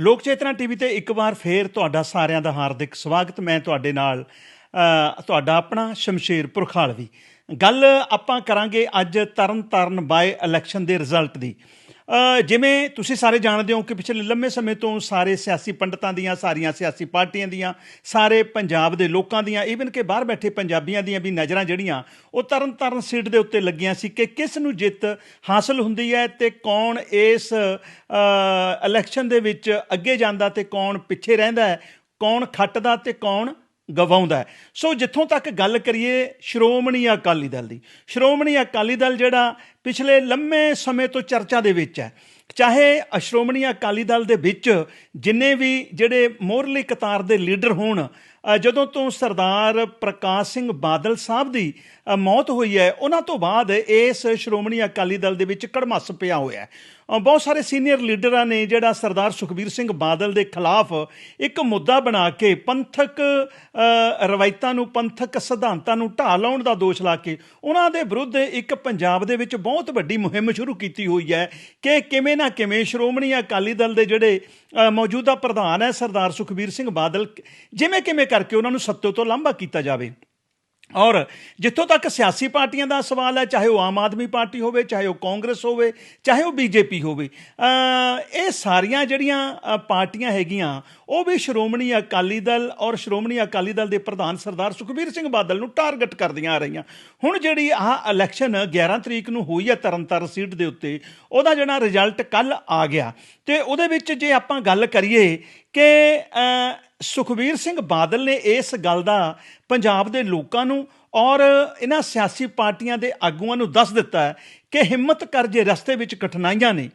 ਲੋਕ ਚੇਤਨਾ ਟੀਵੀ ਤੇ ਇੱਕ ਵਾਰ ਫੇਰ ਤੁਹਾਡਾ ਸਾਰਿਆਂ ਦਾ ਹਾਰਦਿਕ ਸਵਾਗਤ। ਮੈਂ ਤੁਹਾਡੇ ਨਾਲ ਤੁਹਾਡਾ ਆਪਣਾ ਸ਼ਮਸ਼ੇਰ ਪੁਰਖਾਲਵੀ। ਗੱਲ ਆਪਾਂ ਕਰਾਂਗੇ ਅੱਜ ਤਰਨ ਤਾਰਨ ਬਾਏ ਇਲੈਕਸ਼ਨ ਦੇ ਰਿਜ਼ਲਟ ਦੀ। ਜਿਵੇਂ ਤੁਸੀਂ ਸਾਰੇ ਜਾਣਦੇ ਹੋ ਕਿ ਪਿਛਲੇ ਲੰਮੇ ਸਮੇਂ ਤੋਂ ਸਾਰੇ ਸਿਆਸੀ ਪੰਡਤਾਂ ਦੀਆਂ, ਸਾਰੀਆਂ ਸਿਆਸੀ ਪਾਰਟੀਆਂ ਦੀਆਂ, ਸਾਰੇ ਪੰਜਾਬ ਦੇ ਲੋਕਾਂ ਦੀਆਂ ਈਵਨ ਕਿ ਬਾਹਰ ਬੈਠੇ ਪੰਜਾਬੀਆਂ ਦੀਆਂ ਵੀ ਨਜ਼ਰਾਂ ਜਿਹੜੀਆਂ, ਉਹ ਤਰਨ ਤਾਰਨ ਸੀਟ ਦੇ ਉੱਤੇ ਲੱਗੀਆਂ ਸੀ ਕਿ ਕਿਸ ਨੂੰ ਜਿੱਤ ਹਾਸਲ ਹੁੰਦੀ ਹੈ ਤੇ ਕੌਣ ਇਸ ਇਲੈਕਸ਼ਨ ਦੇ ਵਿੱਚ ਅੱਗੇ ਜਾਂਦਾ ਤੇ ਕੌਣ ਪਿੱਛੇ ਰਹਿੰਦਾ ਹੈ, ਕੌਣ ਖੱਟਦਾ ਤੇ ਕੌਣ ਗਵਾਉਂਦਾ ਸੋ ਜਿੱਥੋਂ ਤੱਕ ਗੱਲ ਕਰੀਏ ਸ਼੍ਰੋਮਣੀ ਅਕਾਲੀ ਦਲ ਦੀ, ਸ਼੍ਰੋਮਣੀ ਅਕਾਲੀ ਦਲ ਜਿਹੜਾ ਪਿਛਲੇ ਲੰਮੇ ਸਮੇਂ ਤੋਂ ਚਰਚਾ ਦੇ ਵਿੱਚ ਹੈ। ਚਾਹੇ ਸ਼੍ਰੋਮਣੀ ਅਕਾਲੀ ਦਲ ਦੇ ਵਿੱਚ ਜਿੰਨੇ ਵੀ ਜਿਹੜੇ ਮੋਹਰਲੀ ਕਤਾਰ ਦੇ ਲੀਡਰ ਹੋਣ ਜਦੋਂ ਤੋਂ ਸਰਦਾਰ ਪ੍ਰਕਾਸ਼ ਸਿੰਘ ਬਾਦਲ ਸਾਹਿਬ ਦੀ ਮੌਤ ਹੋਈ ਹੈ। ਉਹਨਾਂ ਤੋਂ ਬਾਅਦ ਇਸ ਸ਼੍ਰੋਮਣੀ ਅਕਾਲੀ ਦਲ ਦੇ ਵਿੱਚ ਕੜਮੱਸ ਪਿਆ ਹੋਇਆ ਹੈ। ਬਹੁਤ ਸਾਰੇ ਸੀਨੀਅਰ ਲੀਡਰਾਂ ਨੇ ਜਿਹੜਾ ਸਰਦਾਰ ਸੁਖਬੀਰ ਸਿੰਘ ਬਾਦਲ ਦੇ ਖਿਲਾਫ ਇੱਕ ਮੁੱਦਾ ਬਣਾ ਕੇ ਪੰਥਕ ਰਵਾਇਤਾਂ ਨੂੰ, ਪੰਥਕ ਸਿਧਾਂਤਾਂ ਨੂੰ ਢਾਹ ਲਾਉਣ ਦਾ ਦੋਸ਼ ਲਾ ਕੇ ਉਹਨਾਂ ਦੇ ਵਿਰੁੱਧ ਇੱਕ ਪੰਜਾਬ ਦੇ ਵਿੱਚ ਬਹੁਤ ਵੱਡੀ ਮੁਹਿੰਮ ਸ਼ੁਰੂ ਕੀਤੀ ਹੋਈ ਹੈ ਕਿ ਕਿਵੇਂ ਨਾ ਕਿਵੇਂ ਸ਼੍ਰੋਮਣੀ ਅਕਾਲੀ ਦਲ ਦੇ ਜਿਹੜੇ ਮੌਜੂਦਾ ਪ੍ਰਧਾਨ ਹੈ ਸਰਦਾਰ ਸੁਖਬੀਰ ਸਿੰਘ ਬਾਦਲ ਜਿਵੇਂ ਕਿਵੇਂ ਕਰਕੇ ਉਹਨਾਂ ਨੂੰ ਸੱਤੋ ਤੋਂ ਲਾਂਭਾ ਕੀਤਾ ਜਾਵੇ। ਔਰ ਜਿੱਥੋਂ ਤੱਕ ਸਿਆਸੀ ਪਾਰਟੀਆਂ ਦਾ ਸਵਾਲ ਹੈ, ਚਾਹੇ ਉਹ ਆਮ ਆਦਮੀ ਪਾਰਟੀ ਹੋਵੇ, ਚਾਹੇ ਉਹ ਕਾਂਗਰਸ ਹੋਵੇ, ਚਾਹੇ ਉਹ ਬੀਜੇਪੀ ਹੋਵੇ ਇਹ ਸਾਰੀਆਂ ਜਿਹੜੀਆਂ ਪਾਰਟੀਆਂ ਹੈਗੀਆਂ ਉਹ ਵੀ ਸ਼੍ਰੋਮਣੀ ਅਕਾਲੀ ਦਲ ਔਰ ਸ਼੍ਰੋਮਣੀ ਅਕਾਲੀ ਦਲ ਦੇ ਪ੍ਰਧਾਨ ਸਰਦਾਰ ਸੁਖਬੀਰ ਸਿੰਘ ਬਾਦਲ ਨੂੰ ਟਾਰਗੇਟ ਕਰਦੀਆਂ ਆ ਰਹੀਆਂ। ਹੁਣ ਜਿਹੜੀ ਆਹ ਇਲੈਕਸ਼ਨ 11 ਤਰੀਕ ਨੂੰ ਹੋਈ ਹੈ ਤਰਨਤਾਰਨ ਸੀਟ ਦੇ ਉੱਤੇ, ਉਹਦਾ ਜਿਹੜਾ ਰਿਜ਼ਲਟ ਕੱਲ ਆ ਗਿਆ। ਤੇ ਉਹਦੇ ਵਿੱਚ ਜੇ ਆਪਾਂ ਗੱਲ ਕਰੀਏ ਕਿ ਸੁਖਬੀਰ ਸਿੰਘ ਬਾਦਲ ਨੇ ਇਸ ਗੱਲ ਦਾ ਪੰਜਾਬ ਦੇ ਲੋਕਾਂ ਨੂੰ ਔਰ ਇਹਨਾਂ ਸਿਆਸੀ ਪਾਰਟੀਆਂ ਦੇ ਆਗੂਆਂ ਨੂੰ ਦੱਸ ਦਿੱਤਾ ਹੈ ਕਿ ਹਿੰਮਤ ਕਰ ਜੇ ਰਸਤੇ ਵਿੱਚ ਕਠਿਨਾਈਆਂ ਨੇ,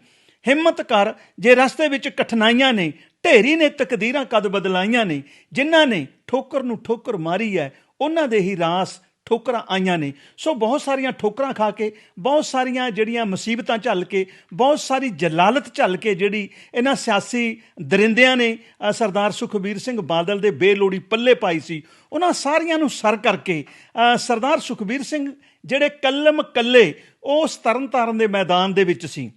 ਹਿੰਮਤ ਕਰ ਜੇ ਰਸਤੇ ਵਿੱਚ ਕਠਿਨਾਈਆਂ ਨੇ ਢੇਰੀ ਨੇ ਤਕਦੀਰਾਂ ਕਦ ਬਦਲਾਈਆਂ ਨੇ, ਜਿਨ੍ਹਾਂ ਨੇ ਠੋਕਰ ਨੂੰ ਠੋਕਰ ਮਾਰੀ ਹੈ ਉਹਨਾਂ ਦੇ ਹੀ ਰਾਸ ਠੋਕਰਾਂ ਆਈਆਂ ਨੇ। ਸੋ ਬਹੁਤ ਸਾਰੀਆਂ ਠੋਕਰਾਂ ਖਾ ਕੇ, ਬਹੁਤ ਸਾਰੀਆਂ ਜਿਹੜੀਆਂ ਮੁਸੀਬਤਾਂ ਝੱਲ ਕੇ, ਬਹੁਤ ਸਾਰੀ ਜਲਾਲਤ ਝੱਲ ਕੇ ਜਿਹੜੀ ਇਹਨਾਂ ਸਿਆਸੀ ਦਰਿੰਦਿਆਂ ਨੇ ਸਰਦਾਰ ਸੁਖਬੀਰ ਸਿੰਘ ਬਾਦਲ ਦੇ ਬੇਲੋੜੀ ਪੱਲੇ ਪਾਈ ਸੀ, ਉਹਨਾਂ ਸਾਰੀਆਂ ਨੂੰ ਸਰ ਕਰਕੇ ਸਰਦਾਰ ਸੁਖਬੀਰ ਸਿੰਘ ਜਿਹੜੇ ਕੱਲਮ ਕੱਲੇ ਉਸ ਤਰਨਤਾਰਨ ਦੇ ਮੈਦਾਨ ਦੇ ਵਿੱਚ ਸੀ।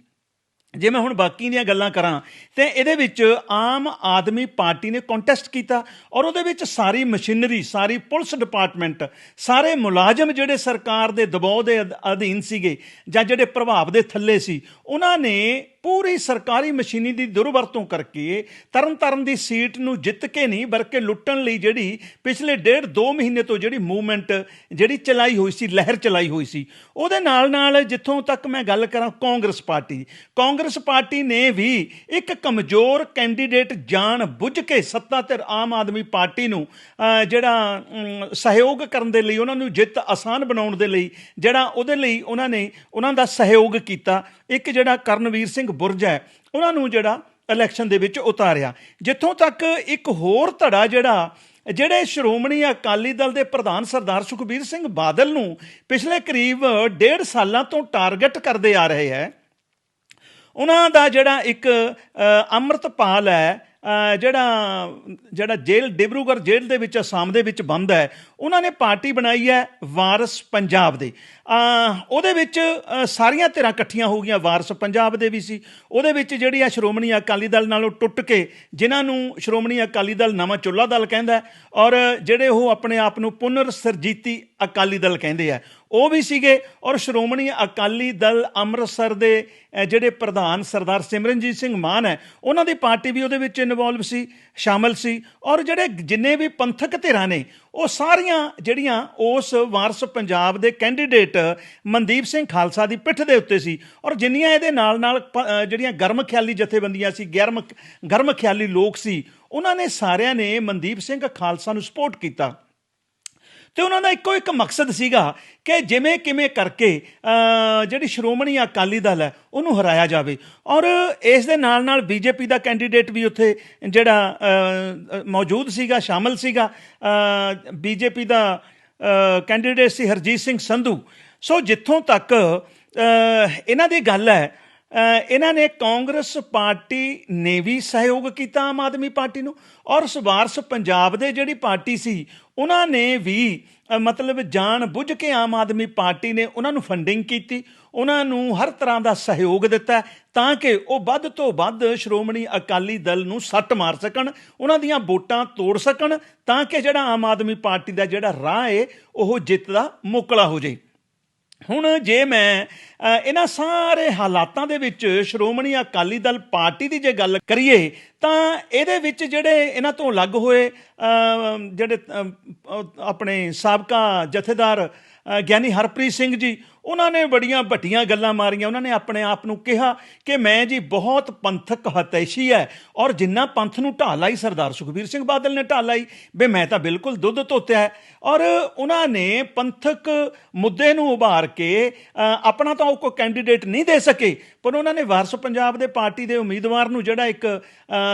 ਜੇ ਮੈਂ ਹੁਣ ਬਾਕੀ ਦੀਆਂ ਗੱਲਾਂ ਕਰਾਂ ਤੇ ਇਹਦੇ ਵਿੱਚ ਆਮ ਆਦਮੀ ਪਾਰਟੀ ਨੇ ਕੰਟੈਸਟ ਕੀਤਾ ਔਰ ਉਹਦੇ ਵਿੱਚ ਸਾਰੀ ਮਸ਼ੀਨਰੀ ਸਾਰੀ ਪੁਲਿਸ ਡਿਪਾਰਟਮੈਂਟ ਸਾਰੇ ਮੁਲਾਜ਼ਮ ਜਿਹੜੇ ਸਰਕਾਰ ਦੇ ਦਬਾਅ ਦੇ ਅਧ- ਅਧੀਨ ਸੀਗੇ ਜਾਂ ਜਿਹੜੇ ਪ੍ਰਭਾਵ ਦੇ ਥੱਲੇ ਸੀ ਉਹਨਾਂ ਨੇ ਪੂਰੀ ਸਰਕਾਰੀ ਮਸ਼ੀਨੀ ਦੀ ਦੁਰਵਰਤੋਂ ਕਰਕੇ ਤਰਨਤਾਰਨ ਦੀ ਸੀਟ ਨੂੰ ਜਿੱਤ ਕੇ ਨਹੀਂ ਬਲਕਿ ਲੁੱਟਣ ਲਈ ਜਿਹੜੀ ਪਿਛਲੇ ਡੇਢ 2 ਮਹੀਨੇ ਤੋਂ ਜਿਹੜੀ ਮੂਵਮੈਂਟ ਜਿਹੜੀ ਚਲਾਈ ਹੋਈ ਸੀ ਲਹਿਰ ਚਲਾਈ ਹੋਈ ਸੀ ਉਹਦੇ ਨਾਲ ਨਾਲ ਜਿੱਥੋਂ ਤੱਕ ਮੈਂ ਗੱਲ ਕਰਾਂ ਕਾਂਗਰਸ ਪਾਰਟੀ ਦੀ, ਕਾਂਗਰਸ ਪਾਰਟੀ ਨੇ ਵੀ ਇੱਕ ਕਮਜ਼ੋਰ ਕੈਂਡੀਡੇਟ ਜਾਣ ਬੁੱਝ ਕੇ ਸੱਤਾ ਤੇ ਆਮ ਆਦਮੀ ਪਾਰਟੀ ਨੂੰ ਜਿਹੜਾ ਸਹਿਯੋਗ ਕਰਨ ਦੇ ਲਈ, ਉਹਨਾਂ ਨੂੰ ਜਿੱਤ ਆਸਾਨ ਬਣਾਉਣ ਦੇ ਲਈ, ਜਿਹੜਾ ਉਹਦੇ ਲਈ ਉਹਨਾਂ ਨੇ, ਉਹਨਾਂ ਦਾ ਸਹਿਯੋਗ ਕੀਤਾ। ਇੱਕ ਜਿਹੜਾ ਕਰਨਵੀਰ ਸਿੰਘ ਬੁਰਜ ਹੈ, ਉਹਨਾਂ ਨੂੰ ਜਿਹੜਾ ਇਲੈਕਸ਼ਨ ਦੇ ਵਿੱਚ ਉਤਾਰਿਆ। ਜਿੱਥੋਂ ਤੱਕ ਇੱਕ ਹੋਰ ਧੜਾ ਜਿਹੜਾ, ਜਿਹੜੇ ਸ਼੍ਰੋਮਣੀ ਅਕਾਲੀ ਦਲ ਦੇ ਪ੍ਰਧਾਨ ਸਰਦਾਰ ਸੁਖਬੀਰ ਸਿੰਘ ਬਾਦਲ ਨੂੰ ਪਿਛਲੇ ਕਰੀਬ ਡੇਢ ਸਾਲਾਂ ਤੋਂ ਟਾਰਗੇਟ ਕਰਦੇ ਆ ਰਹੇ ਹੈ ਉਹਨਾਂ ਦਾ ਜਿਹੜਾ ਇੱਕ ਅੰਮ੍ਰਿਤਪਾਲ ਹੈ ਜਿਹੜਾ ਜਿਹੜਾ ਜੇਲ੍ਹ, ਡਿਬਰੂਗੜ੍ਹ ਜੇਲ੍ਹ ਦੇ ਵਿੱਚ, ਅਸਾਮ ਦੇ ਵਿੱਚ ਬੰਦ ਹੈ ਉਹਨਾਂ ਨੇ ਪਾਰਟੀ ਬਣਾਈ ਹੈ ਵਾਰਸ ਪੰਜਾਬ ਦੇ। ਉਹਦੇ ਵਿੱਚ ਸਾਰੀਆਂ ਧਿਰਾਂ ਇਕੱਠੀਆਂ ਹੋ ਗਈਆਂ, ਵਾਰਸ ਪੰਜਾਬ ਦੇ ਵੀ ਸੀ। ਉਹਦੇ ਵਿੱਚ ਜਿਹੜੀ ਆ ਸ਼੍ਰੋਮਣੀ ਅਕਾਲੀ ਦਲ ਨਾਲੋਂ ਟੁੱਟ ਕੇ, ਜਿਨ੍ਹਾਂ ਨੂੰ ਸ਼੍ਰੋਮਣੀ ਅਕਾਲੀ ਦਲ ਨਵਾਂ ਚੁੱਲਾ ਦਲ ਕਹਿੰਦਾ ਔਰ ਜਿਹੜੇ ਉਹ ਆਪਣੇ ਆਪ ਨੂੰ ਪੁਨਰ ਸਰਜੀਤੀ ਅਕਾਲੀ ਦਲ ਕਹਿੰਦੇ ਆ, ਉਹ ਵੀ ਸੀਗੇ। ਔਰ ਸ਼੍ਰੋਮਣੀ ਅਕਾਲੀ ਦਲ ਅੰਮ੍ਰਿਤਸਰ ਦੇ ਜਿਹੜੇ ਪ੍ਰਧਾਨ ਸਰਦਾਰ ਸਿਮਰਨਜੀਤ ਸਿੰਘ ਮਾਨ ਹੈ, ਉਹਨਾਂ ਦੀ ਪਾਰਟੀ ਵੀ ਉਹਦੇ ਵਿੱਚ ਇਨਵੋਲਵ ਸੀ, ਸ਼ਾਮਲ ਸੀ। ਔਰ ਜਿਹੜੇ ਜਿੰਨੇ ਵੀ ਪੰਥਕ ਧਿਰਾਂ ਨੇ ਉਹ ਸਾਰੀਆਂ ਜਿਹੜੀਆਂ ਉਸ ਵਾਰਸ ਪੰਜਾਬ ਦੇ ਕੈਂਡੀਡੇਟ ਮਨਦੀਪ ਸਿੰਘ ਖਾਲਸਾ ਦੀ ਪਿੱਠ ਦੇ ਉੱਤੇ ਸੀ ਔਰ ਜਿੰਨੀਆਂ ਇਹਦੇ ਨਾਲ ਨਾਲ ਪ- ਜਿਹੜੀਆਂ ਗਰਮ ਖਿਆਲੀ ਜਥੇਬੰਦੀਆਂ ਸੀ, ਗਰਮ ਗਰਮ ਖਿਆਲੀ ਲੋਕ ਸੀ, ਉਹਨਾਂ ਨੇ ਸਾਰਿਆਂ ਨੇ ਮਨਦੀਪ ਸਿੰਘ ਖਾਲਸਾ ਨੂੰ ਸਪੋਰਟ ਕੀਤਾ। ਤੇ ਉਹਨਾਂ ਦਾ ਇੱਕੋ ਇੱਕ ਮਕਸਦ ਸੀਗਾ ਕਿ ਜਿਵੇਂ ਕਿਵੇਂ ਕਰਕੇ ਜਿਹੜੀ ਸ਼੍ਰੋਮਣੀ ਅਕਾਲੀ ਦਲ ਹੈ ਉਹਨੂੰ ਹਰਾਇਆ ਜਾਵੇ। ਔਰ ਇਸ ਦੇ ਨਾਲ ਨਾਲ ਬੀਜੇਪੀ ਦਾ ਕੈਂਡੀਡੇਟ ਵੀ ਉੱਥੇ ਜਿਹੜਾ ਅ, ਅ, ਮੌਜੂਦ ਸੀਗਾ ਸ਼ਾਮਲ ਸੀਗਾ। ਬੀਜੇਪੀ ਦਾ ਕੈਂਡੀਡੇਟ ਸੀ ਹਰਜੀਤ ਸਿੰਘ ਸੰਧੂ। ਸੋ ਜਿੱਥੋਂ ਤੱਕ ਇਹਨਾਂ ਦੀ ਗੱਲ ਹੈ ਇਹਨਾਂ ਨੇ ਕਾਂਗਰਸ ਪਾਰਟੀ ਨੇ ਵੀ ਸਹਿਯੋਗ ਕੀਤਾ ਆਮ ਆਦਮੀ ਪਾਰਟੀ ਨੂੰ। ਔਰ ਸਵਾਰਸ ਪੰਜਾਬ ਦੇ ਜਿਹੜੀ ਪਾਰਟੀ ਸੀ ਉਹਨਾਂ ਨੇ ਵੀ ਮਤਲਬ ਜਾਣ ਬੁੱਝ ਕੇ ਆਮ ਆਦਮੀ ਪਾਰਟੀ ਨੇ ਉਹਨਾਂ ਨੂੰ ਫੰਡਿੰਗ ਕੀਤੀ, ਉਹਨਾਂ ਨੂੰ ਹਰ ਤਰ੍ਹਾਂ ਦਾ ਸਹਿਯੋਗ ਦਿੱਤਾ ਤਾਂ ਕਿ ਉਹ ਵੱਧ ਤੋਂ ਵੱਧ ਸ਼੍ਰੋਮਣੀ ਅਕਾਲੀ ਦਲ ਨੂੰ ਸੱਟ ਮਾਰ ਸਕਣ, ਉਹਨਾਂ ਦੀਆਂ ਵੋਟਾਂ ਤੋੜ ਸਕਣ ਤਾਂ ਕਿ ਜਿਹੜਾ ਆਮ ਆਦਮੀ ਪਾਰਟੀ ਦਾ ਜਿਹੜਾ ਰਾਹ ਏ, ਉਹ ਜਿੱਤ ਦਾ ਮੋਕਲਾ ਹੋ ਜਾਏ ਹੁਣ ਜੇ ਮੈਂ ਇਹਨਾਂ ਸਾਰੇ ਹਾਲਾਤਾਂ ਦੇ ਵਿੱਚ ਸ਼੍ਰੋਮਣੀ ਅਕਾਲੀ ਦਲ ਪਾਰਟੀ ਦੀ ਜੇ ਗੱਲ ਕਰੀਏ, ਤਾਂ ਇਹਦੇ ਵਿੱਚ ਜਿਹੜੇ ਇਹਨਾਂ ਤੋਂ ਅਲੱਗ ਹੋਏ ਜਿਹੜੇ ਆਪਣੇ ਸਾਬਕਾ ਜਥੇਦਾਰ ਗਿਆਨੀ ਹਰਪ੍ਰੀਤ ਸਿੰਘ ਜੀ ਉਹਨਾਂ ਨੇ ਬੜੀਆਂ ਵੱਡੀਆਂ ਗੱਲਾਂ ਮਾਰੀਆਂ, ਉਹਨਾਂ ਨੇ ਆਪਣੇ ਆਪ ਨੂੰ ਕਿਹਾ ਕਿ ਮੈਂ ਜੀ ਬਹੁਤ ਪੰਥਕ ਹਤੈਸ਼ੀ ਹੈ ਔਰ ਜਿੰਨਾ ਪੰਥ ਨੂੰ ਢਾਹ ਲਾਈ ਸਰਦਾਰ ਸੁਖਬੀਰ ਸਿੰਘ ਬਾਦਲ ਨੇ ਢਾਹ ਲਾਈ ਬੇ ਮੈਂ ਤਾਂ ਬਿਲਕੁਲ ਦੁੱਧ ਧੋਤਿਆ ਹੈ ਔਰ ਉਹਨਾਂ ਨੇ ਪੰਥਕ ਮੁੱਦੇ ਨੂੰ ਉਭਾਰ ਕੇ ਆਪਣਾ ਤਾਂ ਉਹ ਕੋਈ ਕੈਂਡੀਡੇਟ ਨਹੀਂ ਦੇ ਸਕੇ, ਪਰ ਉਹਨਾਂ ਨੇ ਵਾਰਸ ਪੰਜਾਬ ਦੇ ਪਾਰਟੀ ਦੇ ਉਮੀਦਵਾਰ ਨੂੰ ਜਿਹੜਾ ਇੱਕ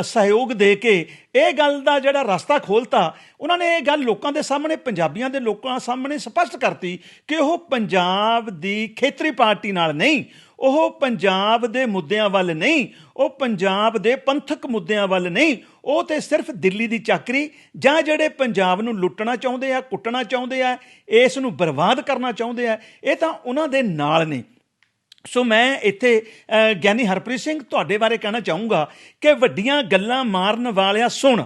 ਸਹਿਯੋਗ ਦੇ ਕੇ ਇਹ ਗੱਲ ਦਾ ਜਿਹੜਾ ਰਸਤਾ ਖੋਲਤਾ, ਉਹਨਾਂ ਨੇ ਇਹ ਗੱਲ ਲੋਕਾਂ ਦੇ ਸਾਹਮਣੇ, ਪੰਜਾਬੀਆਂ ਦੇ ਲੋਕਾਂ ਸਾਹਮਣੇ ਸਪਸ਼ਟ ਕਰਤੀ ਕਿ ਉਹ ਪੰਜਾਬ ਦੀ ਖੇਤਰੀ ਪਾਰਟੀ ਨਾਲ ਨਹੀਂ, ਉਹ ਪੰਜਾਬ ਦੇ ਮੁੱਦਿਆਂ ਵੱਲ ਨਹੀਂ, ਉਹ ਪੰਜਾਬ ਦੇ ਪੰਥਕ ਮੁੱਦਿਆਂ ਵੱਲ ਨਹੀਂ, ਉਹ ਤੇ ਸਿਰਫ ਦਿੱਲੀ ਦੀ ਚਾਕਰੀ, ਜਾਂ ਜਿਹੜੇ ਪੰਜਾਬ ਨੂੰ ਲੁੱਟਣਾ ਚਾਹੁੰਦੇ ਆ, ਕੁੱਟਣਾ ਚਾਹੁੰਦੇ ਆ, ਇਸ ਨੂੰ ਬਰਬਾਦ ਕਰਨਾ ਚਾਹੁੰਦੇ ਆ, ਇਹ ਤਾਂ ਉਹਨਾਂ ਦੇ ਨਾਲ ਨੇ। ਸੋ ਮੈਂ ਇੱਥੇ ਗਿਆਨੀ ਹਰਪ੍ਰੀਤ ਸਿੰਘ, ਤੁਹਾਡੇ ਬਾਰੇ ਕਹਿਣਾ ਚਾਹੂੰਗਾ ਕਿ ਵੱਡੀਆਂ ਗੱਲਾਂ ਮਾਰਨ ਵਾਲਿਆ ਸੁਣ,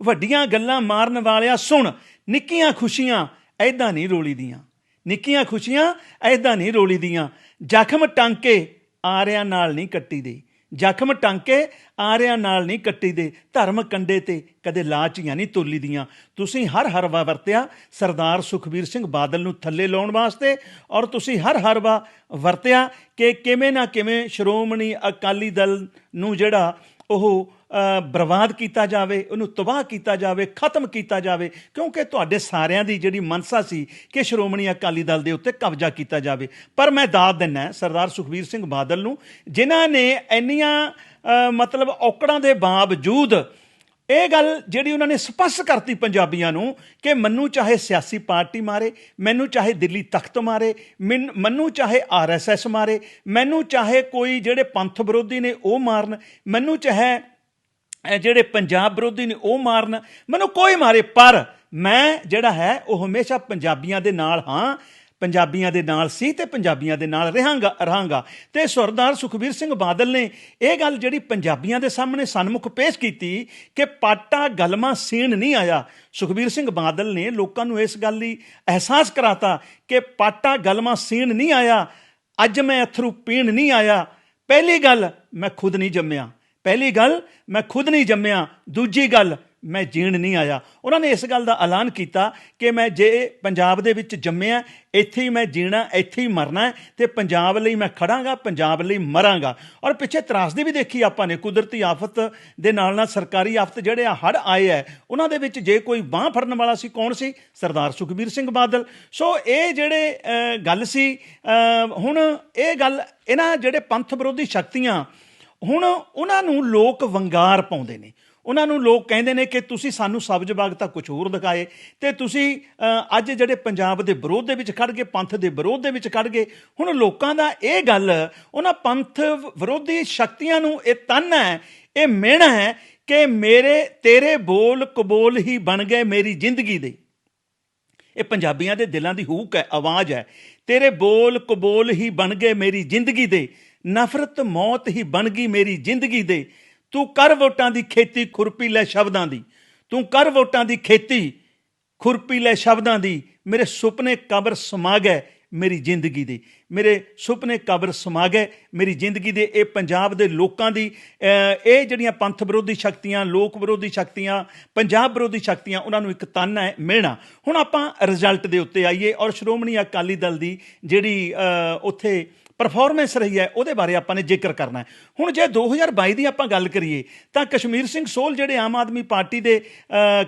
ਵੱਡੀਆਂ ਗੱਲਾਂ ਮਾਰਨ ਵਾਲਿਆ ਸੁਣ, ਨਿੱਕੀਆਂ ਖੁਸ਼ੀਆਂ ਐਦਾਂ ਨਹੀਂ ਰੋਲੀ ਦੀਆਂ। ਨਿੱਕੀਆਂ ਖੁਸ਼ੀਆਂ ਐਦਾਂ ਨਹੀਂ ਰੋਲੀ ਦੀਆਂ। ਜ਼ਖਮ ਟਾਂਕੇ ਆਰਿਆਂ ਨਾਲ ਨਹੀਂ ਕੱਟੀ ਦੇ ਜ਼ਖਮ ਟਾਂਕੇ ਆਰਿਆਂ ਨਾਲ ਨਹੀਂ ਕੱਟੀ ਦੇ ਧਰਮ ਕੰਡੇ ਤੇ ਕਦੇ ਲਾਚੀਆਂ ਨਹੀਂ ਤੋਲੀ ਦੀਆਂ ਤੁਸੀਂ ਹਰ ਹਰਵਾ ਵਰਤਿਆ ਸਰਦਾਰ ਸੁਖਬੀਰ ਸਿੰਘ ਬਾਦਲ ਨੂੰ ਥੱਲੇ ਲਾਉਣ ਵਾਸਤੇ ਔਰ ਤੁਸੀਂ ਹਰ ਹਰਵਾ ਵਰਤਿਆ ਕਿ ਕਿਵੇਂ ਨਾ ਕਿਵੇਂ ਸ਼੍ਰੋਮਣੀ ਅਕਾਲੀ ਦਲ ਨੂੰ ਜਿਹੜਾ ਉਹ ਬਰਬਾਦ ਕੀਤਾ ਜਾਵੇ, ਉਹਨੂੰ ਤਬਾਹ ਕੀਤਾ ਜਾਵੇ, ਖਤਮ ਕੀਤਾ ਜਾਵੇ, ਕਿਉਂਕਿ ਤੁਹਾਡੇ ਸਾਰਿਆਂ ਦੀ ਜਿਹੜੀ ਮਨਸਾ ਸੀ ਕਿ ਸ਼੍ਰੋਮਣੀ ਅਕਾਲੀ ਦਲ ਦੇ ਉੱਤੇ ਕਬਜ਼ਾ ਕੀਤਾ ਜਾਵੇ। ਪਰ ਮੈਂ ਦਾਤ ਦਿੰਨਾ ਸਰਦਾਰ ਸੁਖਬੀਰ ਸਿੰਘ ਬਾਦਲ ਨੂੰ, ਜਿਨ੍ਹਾਂ ਨੇ ਇੰਨੀਆਂ ਮਤਲਬ ਔਕੜਾਂ ਦੇ ਬਾਵਜੂਦ ਇਹ ਗੱਲ ਜਿਹੜੀ ਉਹਨਾਂ ਨੇ ਸਪਸ਼ਟ ਕਰਤੀ ਪੰਜਾਬੀਆਂ ਨੂੰ ਕਿ ਮੈਨੂੰ ਚਾਹੇ ਸਿਆਸੀ ਪਾਰਟੀ ਮਾਰੇ, ਮੈਨੂੰ ਚਾਹੇ ਦਿੱਲੀ ਤਖਤ ਮਾਰੇ ਮੈਨ- ਮੈਨੂੰ ਚਾਹੇ ਆਰਐਸਐਸ ਮਾਰੇ, ਮੈਨੂੰ ਚਾਹੇ ਕੋਈ ਜਿਹੜੇ ਪੰਥ ਵਿਰੋਧੀ ਨੇ ਉਹ ਮਾਰਨ, ਮੈਨੂੰ ਚਾਹੇ ਜਿਹੜੇ ਪੰਜਾਬ ਵਿਰੋਧੀ ਨੇ ਉਹ ਮਾਰਨ, ਮੈਨੂੰ ਕੋਈ ਮਾਰੇ, ਪਰ ਮੈਂ ਜਿਹੜਾ ਹੈ, ਉਹ ਹਮੇਸ਼ਾ ਪੰਜਾਬੀਆਂ ਦੇ ਨਾਲ ਹਾਂ, ਪੰਜਾਬੀਆਂ ਦੇ ਨਾਲ ਸੀ ਤੇ ਪੰਜਾਬੀਆਂ ਦੇ ਨਾਲ ਰਹਾਂਗਾ ਰਹਾਂਗਾ। ਤੇ ਸਰਦਾਰ ਸੁਖਬੀਰ ਸਿੰਘ ਬਾਦਲ ਨੇ ਇਹ ਗੱਲ ਜਿਹੜੀ ਪੰਜਾਬੀਆਂ ਦੇ ਸਾਹਮਣੇ ਸਨਮੁਖ ਪੇਸ਼ ਕੀਤੀ ਕਿ ਪਾਟਾ ਗਲਮਾ ਸੀਣ ਨਹੀਂ ਆਇਆ। ਸੁਖਬੀਰ ਸਿੰਘ ਬਾਦਲ ਨੇ ਲੋਕਾਂ ਨੂੰ ਇਸ ਗੱਲ ਲਈ ਅਹਿਸਾਸ ਕਰਾਤਾ ਕਿ ਪਾਟਾ ਗਲਮਾ ਸੀਣ ਨਹੀਂ ਆਇਆ, ਅੱਜ ਮੈਂ ਅਥਰੂ ਪੀਣ ਨਹੀਂ ਆਇਆ। ਪਹਿਲੀ ਗੱਲ, ਮੈਂ ਖੁਦ ਨਹੀਂ ਜੰਮਿਆ। ਪਹਿਲੀ ਗੱਲ, ਮੈਂ ਖੁਦ ਨਹੀਂ ਜੰਮਿਆ। ਦੂਜੀ ਗੱਲ, ਮੈਂ ਜੀਣ ਨਹੀਂ ਆਇਆ। ਉਹਨਾਂ ਨੇ ਇਸ ਗੱਲ ਦਾ ਐਲਾਨ ਕੀਤਾ ਕਿ ਮੈਂ ਜੇ ਪੰਜਾਬ ਦੇ ਵਿੱਚ ਜੰਮਿਆ, ਇੱਥੇ ਹੀ ਮੈਂ ਜੀਣਾ, ਇੱਥੇ ਹੀ ਮਰਨਾ ਹੈ ਤੇ ਪੰਜਾਬ ਲਈ ਮੈਂ ਖੜਾਂਗਾ, ਪੰਜਾਬ ਲਈ ਮਰਾਂਗਾ। ਔਰ ਪਿੱਛੇ ਤਰਾਸਦੀ ਵੀ ਦੇਖੀ ਆਪਾਂ ਨੇ, ਕੁਦਰਤੀ ਆਫਤ ਦੇ ਨਾਲ ਨਾਲ ਸਰਕਾਰੀ ਆਫਤ ਜਿਹੜੇ ਆ ਹੜ ਆਏ ਹੈ ਉਹਨਾਂ ਦੇ ਵਿੱਚ ਜੇ ਕੋਈ ਬਾਹ ਫੜਨ ਵਾਲਾ ਸੀ ਕੌਣ ਸੀ? ਸਰਦਾਰ ਸੁਖਬੀਰ ਸਿੰਘ ਬਾਦਲ। ਸੋ ਇਹ ਜਿਹੜੇ ਗੱਲ ਸੀ ਹੁਣ ਇਹ ਗੱਲ, ਇਹਨਾਂ ਜਿਹੜੇ ਪੰਥ ਵਿਰੋਧੀ ਸ਼ਕਤੀਆਂ ਹੁਣ ਉਹਨਾਂ ਨੂੰ ਲੋਕ ਵੰਗਾਰ ਪਾਉਂਦੇ ਨੇ। ਉਹਨਾਂ ਨੂੰ ਲੋਕ ਕਹਿੰਦੇ ਨੇ ਕਿ ਤੁਸੀਂ ਸਾਨੂੰ ਸਬਜ਼ ਬਾਗ ਤਾਂ ਕੁਝ ਹੋਰ ਦਿਖਾਏ ਤੇ ਤੁਸੀਂ ਅੱਜ ਜਿਹੜੇ ਪੰਜਾਬ ਦੇ ਵਿਰੋਧ ਦੇ ਵਿੱਚ ਖੜ ਗਏ, ਪੰਥ ਦੇ ਵਿਰੋਧ ਦੇ ਵਿੱਚ ਖੜ ਗਏ, ਹੁਣ ਲੋਕਾਂ ਦਾ ਇਹ ਗੱਲ, ਉਹਨਾਂ ਪੰਥ ਵਿਰੋਧੀ ਸ਼ਕਤੀਆਂ ਨੂੰ ਇਹ ਤਨ ਹੈ, ਇਹ ਮਿਹਣਾ ਹੈ ਕਿ ਮੇਰੇ, ਤੇਰੇ ਬੋਲ ਕਬੋਲ ਹੀ ਬਣ ਗਏ ਮੇਰੀ ਜ਼ਿੰਦਗੀ ਦੇ। ਇਹ ਪੰਜਾਬੀਆਂ ਦੇ ਦਿਲਾਂ ਦੀ ਹੂਕ ਹੈ, ਆਵਾਜ਼ ਹੈ। ਤੇਰੇ ਬੋਲ ਕਬੋਲ ਹੀ ਬਣ ਗਏ ਮੇਰੀ ਜ਼ਿੰਦਗੀ ਦੇ। ਨਫ਼ਰਤ ਮੌਤ ਹੀ ਬਣ ਗਈ ਮੇਰੀ ਜ਼ਿੰਦਗੀ ਦੇ। ਤੂੰ ਕਰ ਵੋਟਾਂ ਦੀ ਖੇਤੀ ਖੁਰਪੀ ਲੈ ਸ਼ਬਦਾਂ ਦੀ। ਤੂੰ ਕਰ ਵੋਟਾਂ ਦੀ ਖੇਤੀ ਖੁਰਪੀ ਲੈ ਸ਼ਬਦਾਂ ਦੀ। ਮੇਰੇ ਸੁਪਨੇ ਕਬਰ ਸਮਾ ਗਏ ਮੇਰੀ ਜ਼ਿੰਦਗੀ ਦੇ। ਮੇਰੇ ਸੁਪਨੇ ਕਬਰ ਸਮਾ ਗਏ। ਮੇਰੀ ਜ਼ਿੰਦਗੀ ਦੇ ਇਹ ਪੰਜਾਬ ਦੇ ਲੋਕਾਂ ਦੀ ਇਹ ਜਿਹੜੀਆਂ ਪੰਥ ਵਿਰੋਧੀ ਸ਼ਕਤੀਆਂ, ਲੋਕ ਵਿਰੋਧੀ ਸ਼ਕਤੀਆਂ, ਪੰਜਾਬ ਵਿਰੋਧੀ ਸ਼ਕਤੀਆਂ, ਉਹਨਾਂ ਨੂੰ ਇੱਕ ਤਾਨਾ ਹੈ ਮਿਲਣਾ ਹੁਣ ਆਪਾਂ ਰਿਜ਼ਲਟ ਦੇ ਉੱਤੇ ਆਈਏ ਔਰ ਸ਼੍ਰੋਮਣੀ ਅਕਾਲੀ ਦਲ ਦੀ ਜਿਹੜੀ ਉੱਥੇ ਪਰਫਾਰਮੈਂਸ ਰਹੀ ਹੈ, ਉਹਦੇ ਬਾਰੇ ਆਪਾਂ ਨੇ ਜ਼ਿਕਰ ਕਰਨਾ ਹੈ। ਹੁਣ ਜੇ 2022 ਦੀ ਆਪਾਂ ਗੱਲ ਕਰੀਏ, ਤਾਂ ਕਸ਼ਮੀਰ ਸਿੰਘ ਸੋਲ ਜਿਹੜੇ ਆਮ ਆਦਮੀ ਪਾਰਟੀ ਦੇ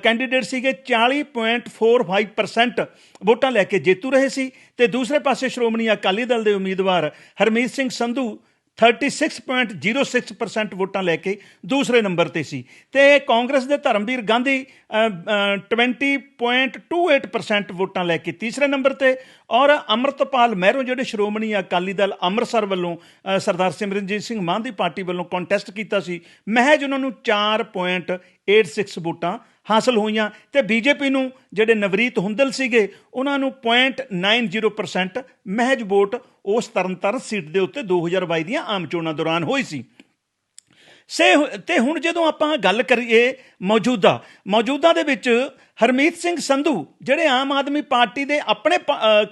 ਕੈਂਡੀਡੇਟ ਸੀਗੇ 40.45% ਵੋਟਾਂ ਲੈ ਕੇ ਜੇਤੂ ਰਹੇ ਸੀ ਤੇ ਦੂਸਰੇ ਪਾਸੇ ਸ਼੍ਰੋਮਣੀ ਅਕਾਲੀ ਦਲ ਦੇ ਉਮੀਦਵਾਰ ਹਰਮੀਤ ਸਿੰਘ ਸੰਧੂ 36.06% ਵੋਟਾਂ ਲੈ ਕੇ ਦੂਸਰੇ ਨੰਬਰ ਤੇ ਸੀ ਤੇ ਕਾਂਗਰਸ ਦੇ ਧਰਮਵੀਰ ਗਾਂਧੀ ਅ, ਅ, 20.28% ਵੋਟਾਂ ਲੈ ਕੇ ਤੀਸਰੇ ਨੰਬਰ ਤੇ ਔਰ ਅਮਰਤਪਾਲ ਮਹਿਰੋਂ ਜਿਹੜੇ ਸ਼੍ਰੋਮਣੀ ਅਕਾਲੀ ਦਲ ਅੰਮ੍ਰਿਤਸਰ ਵੱਲੋਂ ਸਰਦਾਰ ਸਿਮਰਨਜੀਤ ਸਿੰਘ ਮਾਨ ਦੀ ਪਾਰਟੀ ਵੱਲੋਂ ਕੰਟੈਸਟ ਕੀਤਾ ਸੀ ਮਹਿਜ ਉਹਨਾਂ ਨੂੰ 4.86 ਵੋਟਾਂ ਹਾਸਲ ਹੋਈਆਂ ਤੇ ਬੀਜੇਪੀ ਨੂੰ ਜਿਹੜੇ ਨਵਰੀਤ ਹੁੰਦਲ ਸੀਗੇ, ਉਹਨਾਂ ਨੂੰ 0.90% ਮਹਿਜ ਵੋਟ ਉਸ ਤਰਨਤਾਰਨ ਸੀਟ ਦੇ ਉੱਤੇ 2022 ਦੀਆਂ ਆਮ ਚੋਣਾਂ ਦੌਰਾਨ ਹੋਈ ਸੀ। ਸੇ ਤੇ ਹੁਣ ਜਦੋਂ ਆਪਾਂ ਗੱਲ ਕਰੀਏ ਮੌਜੂਦਾ ਮੌਜੂਦਾ ਦੇ ਵਿੱਚ ਹਰਮੀਤ ਸਿੰਘ ਸੰਧੂ, ਜਿਹੜੇ ਆਮ ਆਦਮੀ ਪਾਰਟੀ ਦੇ ਆਪਣੇ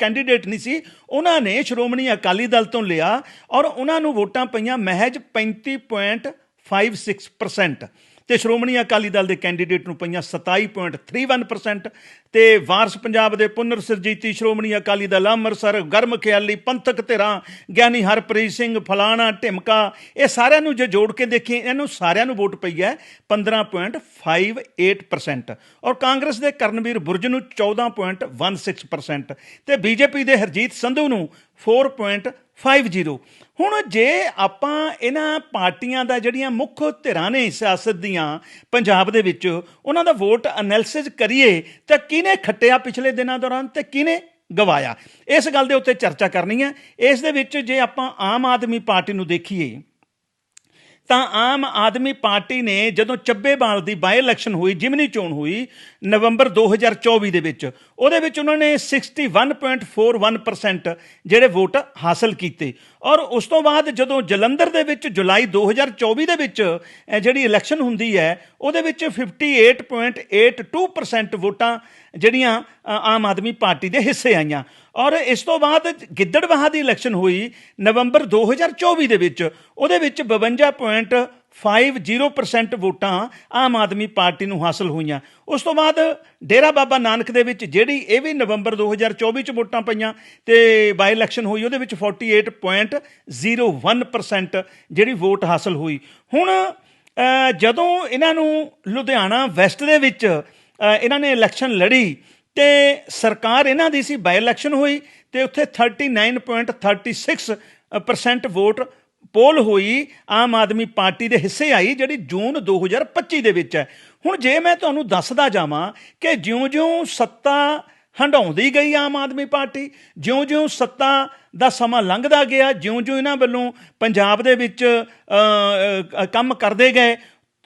ਕੈਂਡੀਡੇਟ ਨਹੀਂ ਸੀ, ਉਹਨਾਂ ਨੇ ਸ਼੍ਰੋਮਣੀ ਅਕਾਲੀ ਦਲ ਤੋਂ ਲਿਆ ਔਰ ਉਹਨਾਂ ਨੂੰ ਵੋਟਾਂ ਪਈਆਂ ਮਹਿਜ 35.56% ਤੇ ਸ਼੍ਰੋਮਣੀ ਅਕਾਲੀ ਦਲ ਦੇ ਕੈਂਡੀਡੇਟ ਨੂੰ ਪਈਆਂ 27.31% ਤੇ ਵਾਰਸ ਪੰਜਾਬ ਦੇ ਪੁਨਰ ਸਰਜੀਤੀ ਸ਼੍ਰੋਮਣੀ ਅਕਾਲੀ ਦਲ ਅੰਮ੍ਰਿਤਸਰ, ਗਰਮ ਖਿਆਲੀ, ਪੰਥਕ ਧਿਰਾਂ, ਗਿਆਨੀ ਹਰਪ੍ਰੀਤ ਸਿੰਘ, ਫਲਾਣਾ, ਢਿਮਕਾ, ਇਹ ਸਾਰਿਆਂ ਨੂੰ ਜੇ ਜੋੜ ਕੇ ਦੇਖੀਏ, ਇਹਨੂੰ ਸਾਰਿਆਂ ਨੂੰ ਵੋਟ ਪਈ ਹੈ 15.58% ਔਰ ਕਾਂਗਰਸ ਦੇ ਕਰਨਵੀਰ ਬੁਰਜ ਨੂੰ 14.16% ਤੇ ਬੀਜੇਪੀ ਦੇ ਹਰਜੀਤ ਸੰਧੂ ਨੂੰ 4.50 ਹੁਣ ਜੇ ਆਪਾਂ ਇਹਨਾਂ ਪਾਰਟੀਆਂ ਦਾ ਜਿਹੜੀਆਂ ਮੁੱਖ ਧਿਰਾਂ ਨੇ ਸਿਆਸਤ ਦੀਆਂ ਪੰਜਾਬ ਦੇ ਵਿੱਚ, ਉਹਨਾਂ ਦਾ ਵੋਟ ਐਨਾਲਿਸਿਸ ਕਰੀਏ, ਤਾਂ ਕਿਹਨੇ ਖੱਟਿਆ ਪਿਛਲੇ ਦਿਨਾਂ ਦੌਰਾਨ ਤੇ ਕਿਹਨੇ ਗਵਾਇਆ? ਇਸ ਗੱਲ ਦੇ ਉੱਤੇ ਚਰਚਾ ਕਰਨੀ ਹੈ। ਇਸ ਦੇ ਵਿੱਚ ਜੇ ਆਪਾਂ ਆਮ ਆਦਮੀ ਪਾਰਟੀ ਨੂੰ ਦੇਖੀਏ ਤਾਂ ਆਮ ਆਦਮੀ ਪਾਰਟੀ ਨੇ ਜਦੋਂ ਚੱਬੇਵਾਲ ਦੀ ਬਾਈ ਇਲੈਕਸ਼ਨ ਹੋਈ, ਜਿਮਨੀ ਚੋਣ ਹੋਈ, ਨਵੰਬਰ 2024 ਦੇ ਵਿੱਚ, ਉਹਦੇ ਵਿੱਚ ਉਹਨਾਂ ਨੇ 61.41% ਜਿਹੜੇ ਵੋਟ ਹਾਸਲ ਕੀਤੇ। ਔਰ ਉਸ ਤੋਂ ਬਾਅਦ ਜਦੋਂ ਜਲੰਧਰ ਦੇ ਵਿੱਚ ਜੁਲਾਈ 2024 ਦੇ ਵਿੱਚ ਜਿਹੜੀ ਇਲੈਕਸ਼ਨ ਹੁੰਦੀ ਹੈ, ਉਹਦੇ ਵਿੱਚ 58.82% ਵੋਟਾਂ ਜਿਹੜੀਆਂ ਆਮ ਆਦਮੀ ਪਾਰਟੀ ਦੇ ਹਿੱਸੇ ਆਈਆਂ। ਔਰ ਇਸ ਤੋਂ ਬਾਅਦ ਗਿੱਦੜਬਾਹਾ ਦੀ ਇਲੈਕਸ਼ਨ ਹੋਈ ਨਵੰਬਰ 2024 ਦੇ ਵਿੱਚ। ਉਹਦੇ ਵਿੱਚ 52.50% ਵੋਟਾਂ ਆਮ ਆਦਮੀ ਪਾਰਟੀ ਨੂੰ ਹਾਸਲ ਹੋਈਆਂ। ਉਸ ਤੋਂ ਬਾਅਦ ਡੇਰਾ ਬਾਬਾ ਨਾਨਕ ਦੇ ਵਿੱਚ ਜਿਹੜੀ ਇਹ ਵੀ ਨਵੰਬਰ 2024 ਚ ਵੋਟਾਂ ਪਈਆਂ ਤੇ ਬਾਈ ਇਲੈਕਸ਼ਨ ਹੋਈ, ਉਹਦੇ ਵਿੱਚ 48.01% ਜਿਹੜੀ ਵੋਟ ਹਾਸਲ ਹੋਈ। ਹੁਣ ਜਦੋਂ ਇਹਨਾਂ ਨੂੰ ਲੁਧਿਆਣਾ ਵੈਸਟ ਦੇ ਵਿੱਚ ਇਹਨਾਂ ਨੇ ਇਲੈਕਸ਼ਨ ਲੜੀ ਤੇ ਸਰਕਾਰ ਇਹਨਾਂ ਦੀ ਸੀ ਬਾਈ ਇਲੈਕਸ਼ਨ ਹੋਈ ਤੇ ਉੱਥੇ 39.36% ਵੋਟ ਪੋਲ ਹੋਈ, ਆਮ ਆਦਮੀ ਪਾਰਟੀ ਦੇ ਹਿੱਸੇ ਆਈ, ਜਿਹੜੀ ਜੂਨ 2025 ਦੇ ਵਿੱਚ ਹੈ। ਹੁਣ ਜੇ ਮੈਂ ਤੁਹਾਨੂੰ ਦੱਸਦਾ ਜਾਵਾਂ ਕਿ ਜਿਉਂ-ਜਿਉਂ ਸੱਤਾ ਹੰਡਾਉਂਦੀ ਗਈ ਆਮ ਆਦਮੀ ਪਾਰਟੀ, ਜਿਉਂ-ਜਿਉਂ ਸੱਤਾ ਦਾ ਸਮਾਂ ਲੰਘਦਾ ਗਿਆ, ਜਿਉਂ-ਜਿਉਂ ਇਹਨਾਂ ਵੱਲੋਂ ਪੰਜਾਬ ਦੇ ਵਿੱਚ ਕੰਮ ਕਰਦੇ ਗਏ,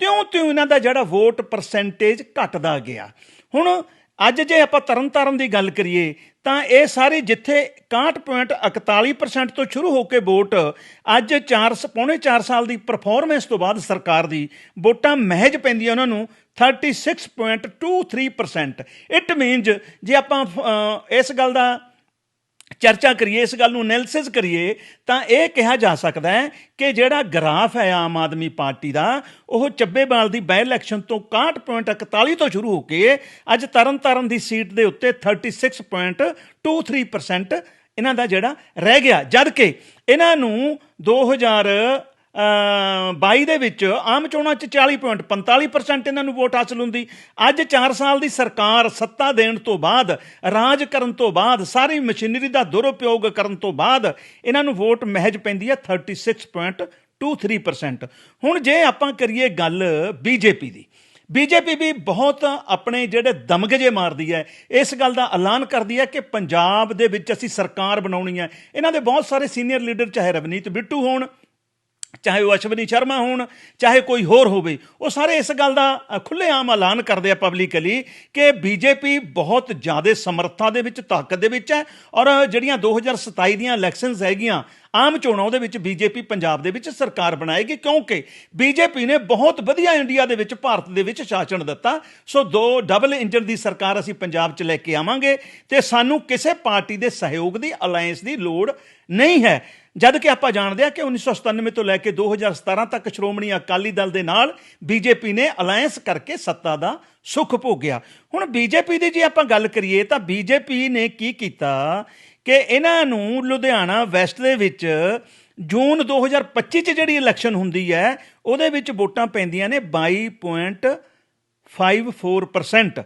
ਤਿਉਂ-ਤਿਉਂ ਇਹਨਾਂ ਦਾ ਜਿਹੜਾ ਵੋਟ ਪਰਸੈਂਟੇਜ ਘਟਦਾ ਗਿਆ। ਹੁਣ ਅੱਜ ਜੇ ਆਪਾਂ ਤਰਨਤਾਰਨ ਦੀ ਗੱਲ ਕਰੀਏ, ਤਾਂ ਇਹ ਸਾਰੇ ਜਿੱਥੇ 61.41% ਤੋਂ ਸ਼ੁਰੂ ਹੋ ਕੇ ਵੋਟ, ਅੱਜ 4 ਪੌਣੇ 4 ਸਾਲ ਦੀ ਪਰਫਾਰਮੈਂਸ ਤੋਂ ਬਾਅਦ ਸਰਕਾਰ ਦੀ ਵੋਟਾਂ ਮਹਿਜ ਪੈਂਦੀਆਂ ਉਹਨਾਂ ਨੂੰ 36.23% ਇਟ ਮੀਨਸ ਜੇ ਆਪਾਂ ਇਸ ਗੱਲ ਦਾ ਚਰਚਾ ਕਰੀਏ ਇਸ ਗੱਲ ਨੂੰ ਐਨਾਲਿਸਿਸ ਕਰੀਏ ਤਾਂ ਇਹ ਕਿਹਾ ਜਾ ਸਕਦਾ ਹੈ ਕਿ ਜਿਹੜਾ ਗ੍ਰਾਫ ਹੈ ਆਮ ਆਦਮੀ ਪਾਰਟੀ ਦਾ ਉਹ ਚੱਬੇਵਾਲ ਦੀ ਬਾਈ ਇਲੈਕਸ਼ਨ ਤੋਂ 61.41 ਤੋਂ ਸ਼ੁਰੂ ਹੋ ਕੇ ਅੱਜ ਤਰਨਤਾਰਨ ਦੀ ਸੀਟ ਦੇ ਉੱਤੇ 36.23% ਇਹਨਾਂ ਦਾ ਜਿਹੜਾ ਰਹਿ ਗਿਆ। ਜਦ ਕਿ ਇਹਨਾਂ ਨੂੰ 2000 ਅ, 22 ਦੇ ਵਿੱਚ ਆਮ ਚੋਣਾਂ 'ਚ 40.45% ਇਹਨਾਂ ਨੂੰ ਵੋਟ ਹਾਸਲ ਹੁੰਦੀ। ਅੱਜ 4 ਸਾਲ ਦੀ ਸਰਕਾਰ ਸੱਤਾ ਦੇਣ ਤੋਂ ਬਾਅਦ, ਰਾਜ ਕਰਨ ਤੋਂ ਬਾਅਦ, ਸਾਰੀ ਮਸ਼ੀਨਰੀ ਦਾ ਦੁਰਉਪਯੋਗ ਕਰਨ ਤੋਂ ਬਾਅਦ ਇਹਨਾਂ ਨੂੰ ਵੋਟ ਮਹਿਜ ਪੈਂਦੀ ਹੈ 36.23% ਹੁਣ ਜੇ ਆਪਾਂ ਕਰੀਏ ਗੱਲ ਬੀਜੇਪੀ ਦੀ ਬੀਜੇਪੀ ਵੀ ਬਹੁਤ ਆਪਣੇ ਜਿਹੜੇ ਦਮਗਜੇ ਮਾਰਦੀ ਹੈ, ਇਸ ਗੱਲ ਦਾ ਐਲਾਨ ਕਰਦੀ ਹੈ ਕਿ ਪੰਜਾਬ ਦੇ ਵਿੱਚ ਅਸੀਂ ਸਰਕਾਰ ਬਣਾਉਣੀ ਹੈ। ਇਹਨਾਂ ਦੇ ਬਹੁਤ ਸਾਰੇ ਸੀਨੀਅਰ ਲੀਡਰ ਚਾਹੇ ਰਵਨੀਤ ਬਿੱਟੂ ਹੋਣ ਚਾਹੇ ਉਹ ਅਸ਼ਵਨੀ ਸ਼ਰਮਾ ਹੋਣ, ਚਾਹੇ ਕੋਈ ਹੋਰ ਹੋਵੇ, ਉਹ ਸਾਰੇ ਇਸ ਗੱਲ ਦਾ ਖੁੱਲ੍ਹੇਆਮ ਐਲਾਨ ਕਰਦੇ ਆ ਪਬਲਿਕਲੀ ਕਿ ਬੀਜੇਪੀ ਬਹੁਤ ਜ਼ਿਆਦਾ ਸਮਰੱਥਾ ਦੇ ਵਿੱਚ, ਤਾਕਤ ਦੇ ਵਿੱਚ ਹੈ ਔਰ ਜਿਹੜੀਆਂ 2027 ਦੀਆਂ ਇਲੈਕਸ਼ਨਸ ਹੈਗੀਆਂ, ਆਮ ਚੋਣਾਂ ਉਹਦੇ ਵਿੱਚ ਬੀਜੇਪੀ ਪੰਜਾਬ ਦੇ ਵਿੱਚ ਸਰਕਾਰ ਬਣਾਏਗੀ ਕਿਉਂਕਿ ਬੀਜੇਪੀ ਨੇ ਬਹੁਤ ਵਧੀਆ ਇੰਡੀਆ ਦੇ ਵਿੱਚ, ਭਾਰਤ ਦੇ ਵਿੱਚ ਸ਼ਾਸਨ ਦਿੱਤਾ। ਸੋ ਦੋ ਡਬਲ ਇੰਜਨ ਦੀ ਸਰਕਾਰ ਅਸੀਂ ਪੰਜਾਬ 'ਚ ਲੈ ਕੇ ਆਵਾਂਗੇ ਤੇ ਸਾਨੂੰ ਕਿਸੇ ਪਾਰਟੀ ਦੇ ਸਹਿਯੋਗ ਦੀ ਅਲਾਈਅੰਸ ਦੀ ਲੋੜ ਨਹੀਂ ਹੈ। ਜਦ ਕਿ ਆਪਾਂ ਜਾਣਦੇ ਹਾਂ ਕਿ 1997 ਤੋਂ ਲੈ ਕੇ 2017 ਤੱਕ ਸ਼੍ਰੋਮਣੀ ਅਕਾਲੀ ਦਲ ਦੇ ਨਾਲ ਬੀਜੇਪੀ ਨੇ ਅਲਾਈਅੰਸ ਕਰਕੇ ਸੱਤਾ ਦਾ ਸੁੱਖ ਭੋਗਿਆ। ਹੁਣ ਬੀਜੇਪੀ ਦੀ ਜੇ ਆਪਾਂ ਗੱਲ ਕਰੀਏ ਤਾਂ ਬੀਜੇਪੀ ਨੇ ਕੀ ਕੀਤਾ ਕਿ ਇਹਨਾਂ ਨੂੰ ਲੁਧਿਆਣਾ ਵੈਸਟ ਦੇ ਵਿੱਚ ਜੂਨ 2025 ਚ ਜਿਹੜੀ ਇਲੈਕਸ਼ਨ ਹੁੰਦੀ ਹੈ, ਉਹਦੇ ਵਿੱਚ ਵੋਟਾਂ ਪੈਂਦੀਆਂ ਨੇ 22.54%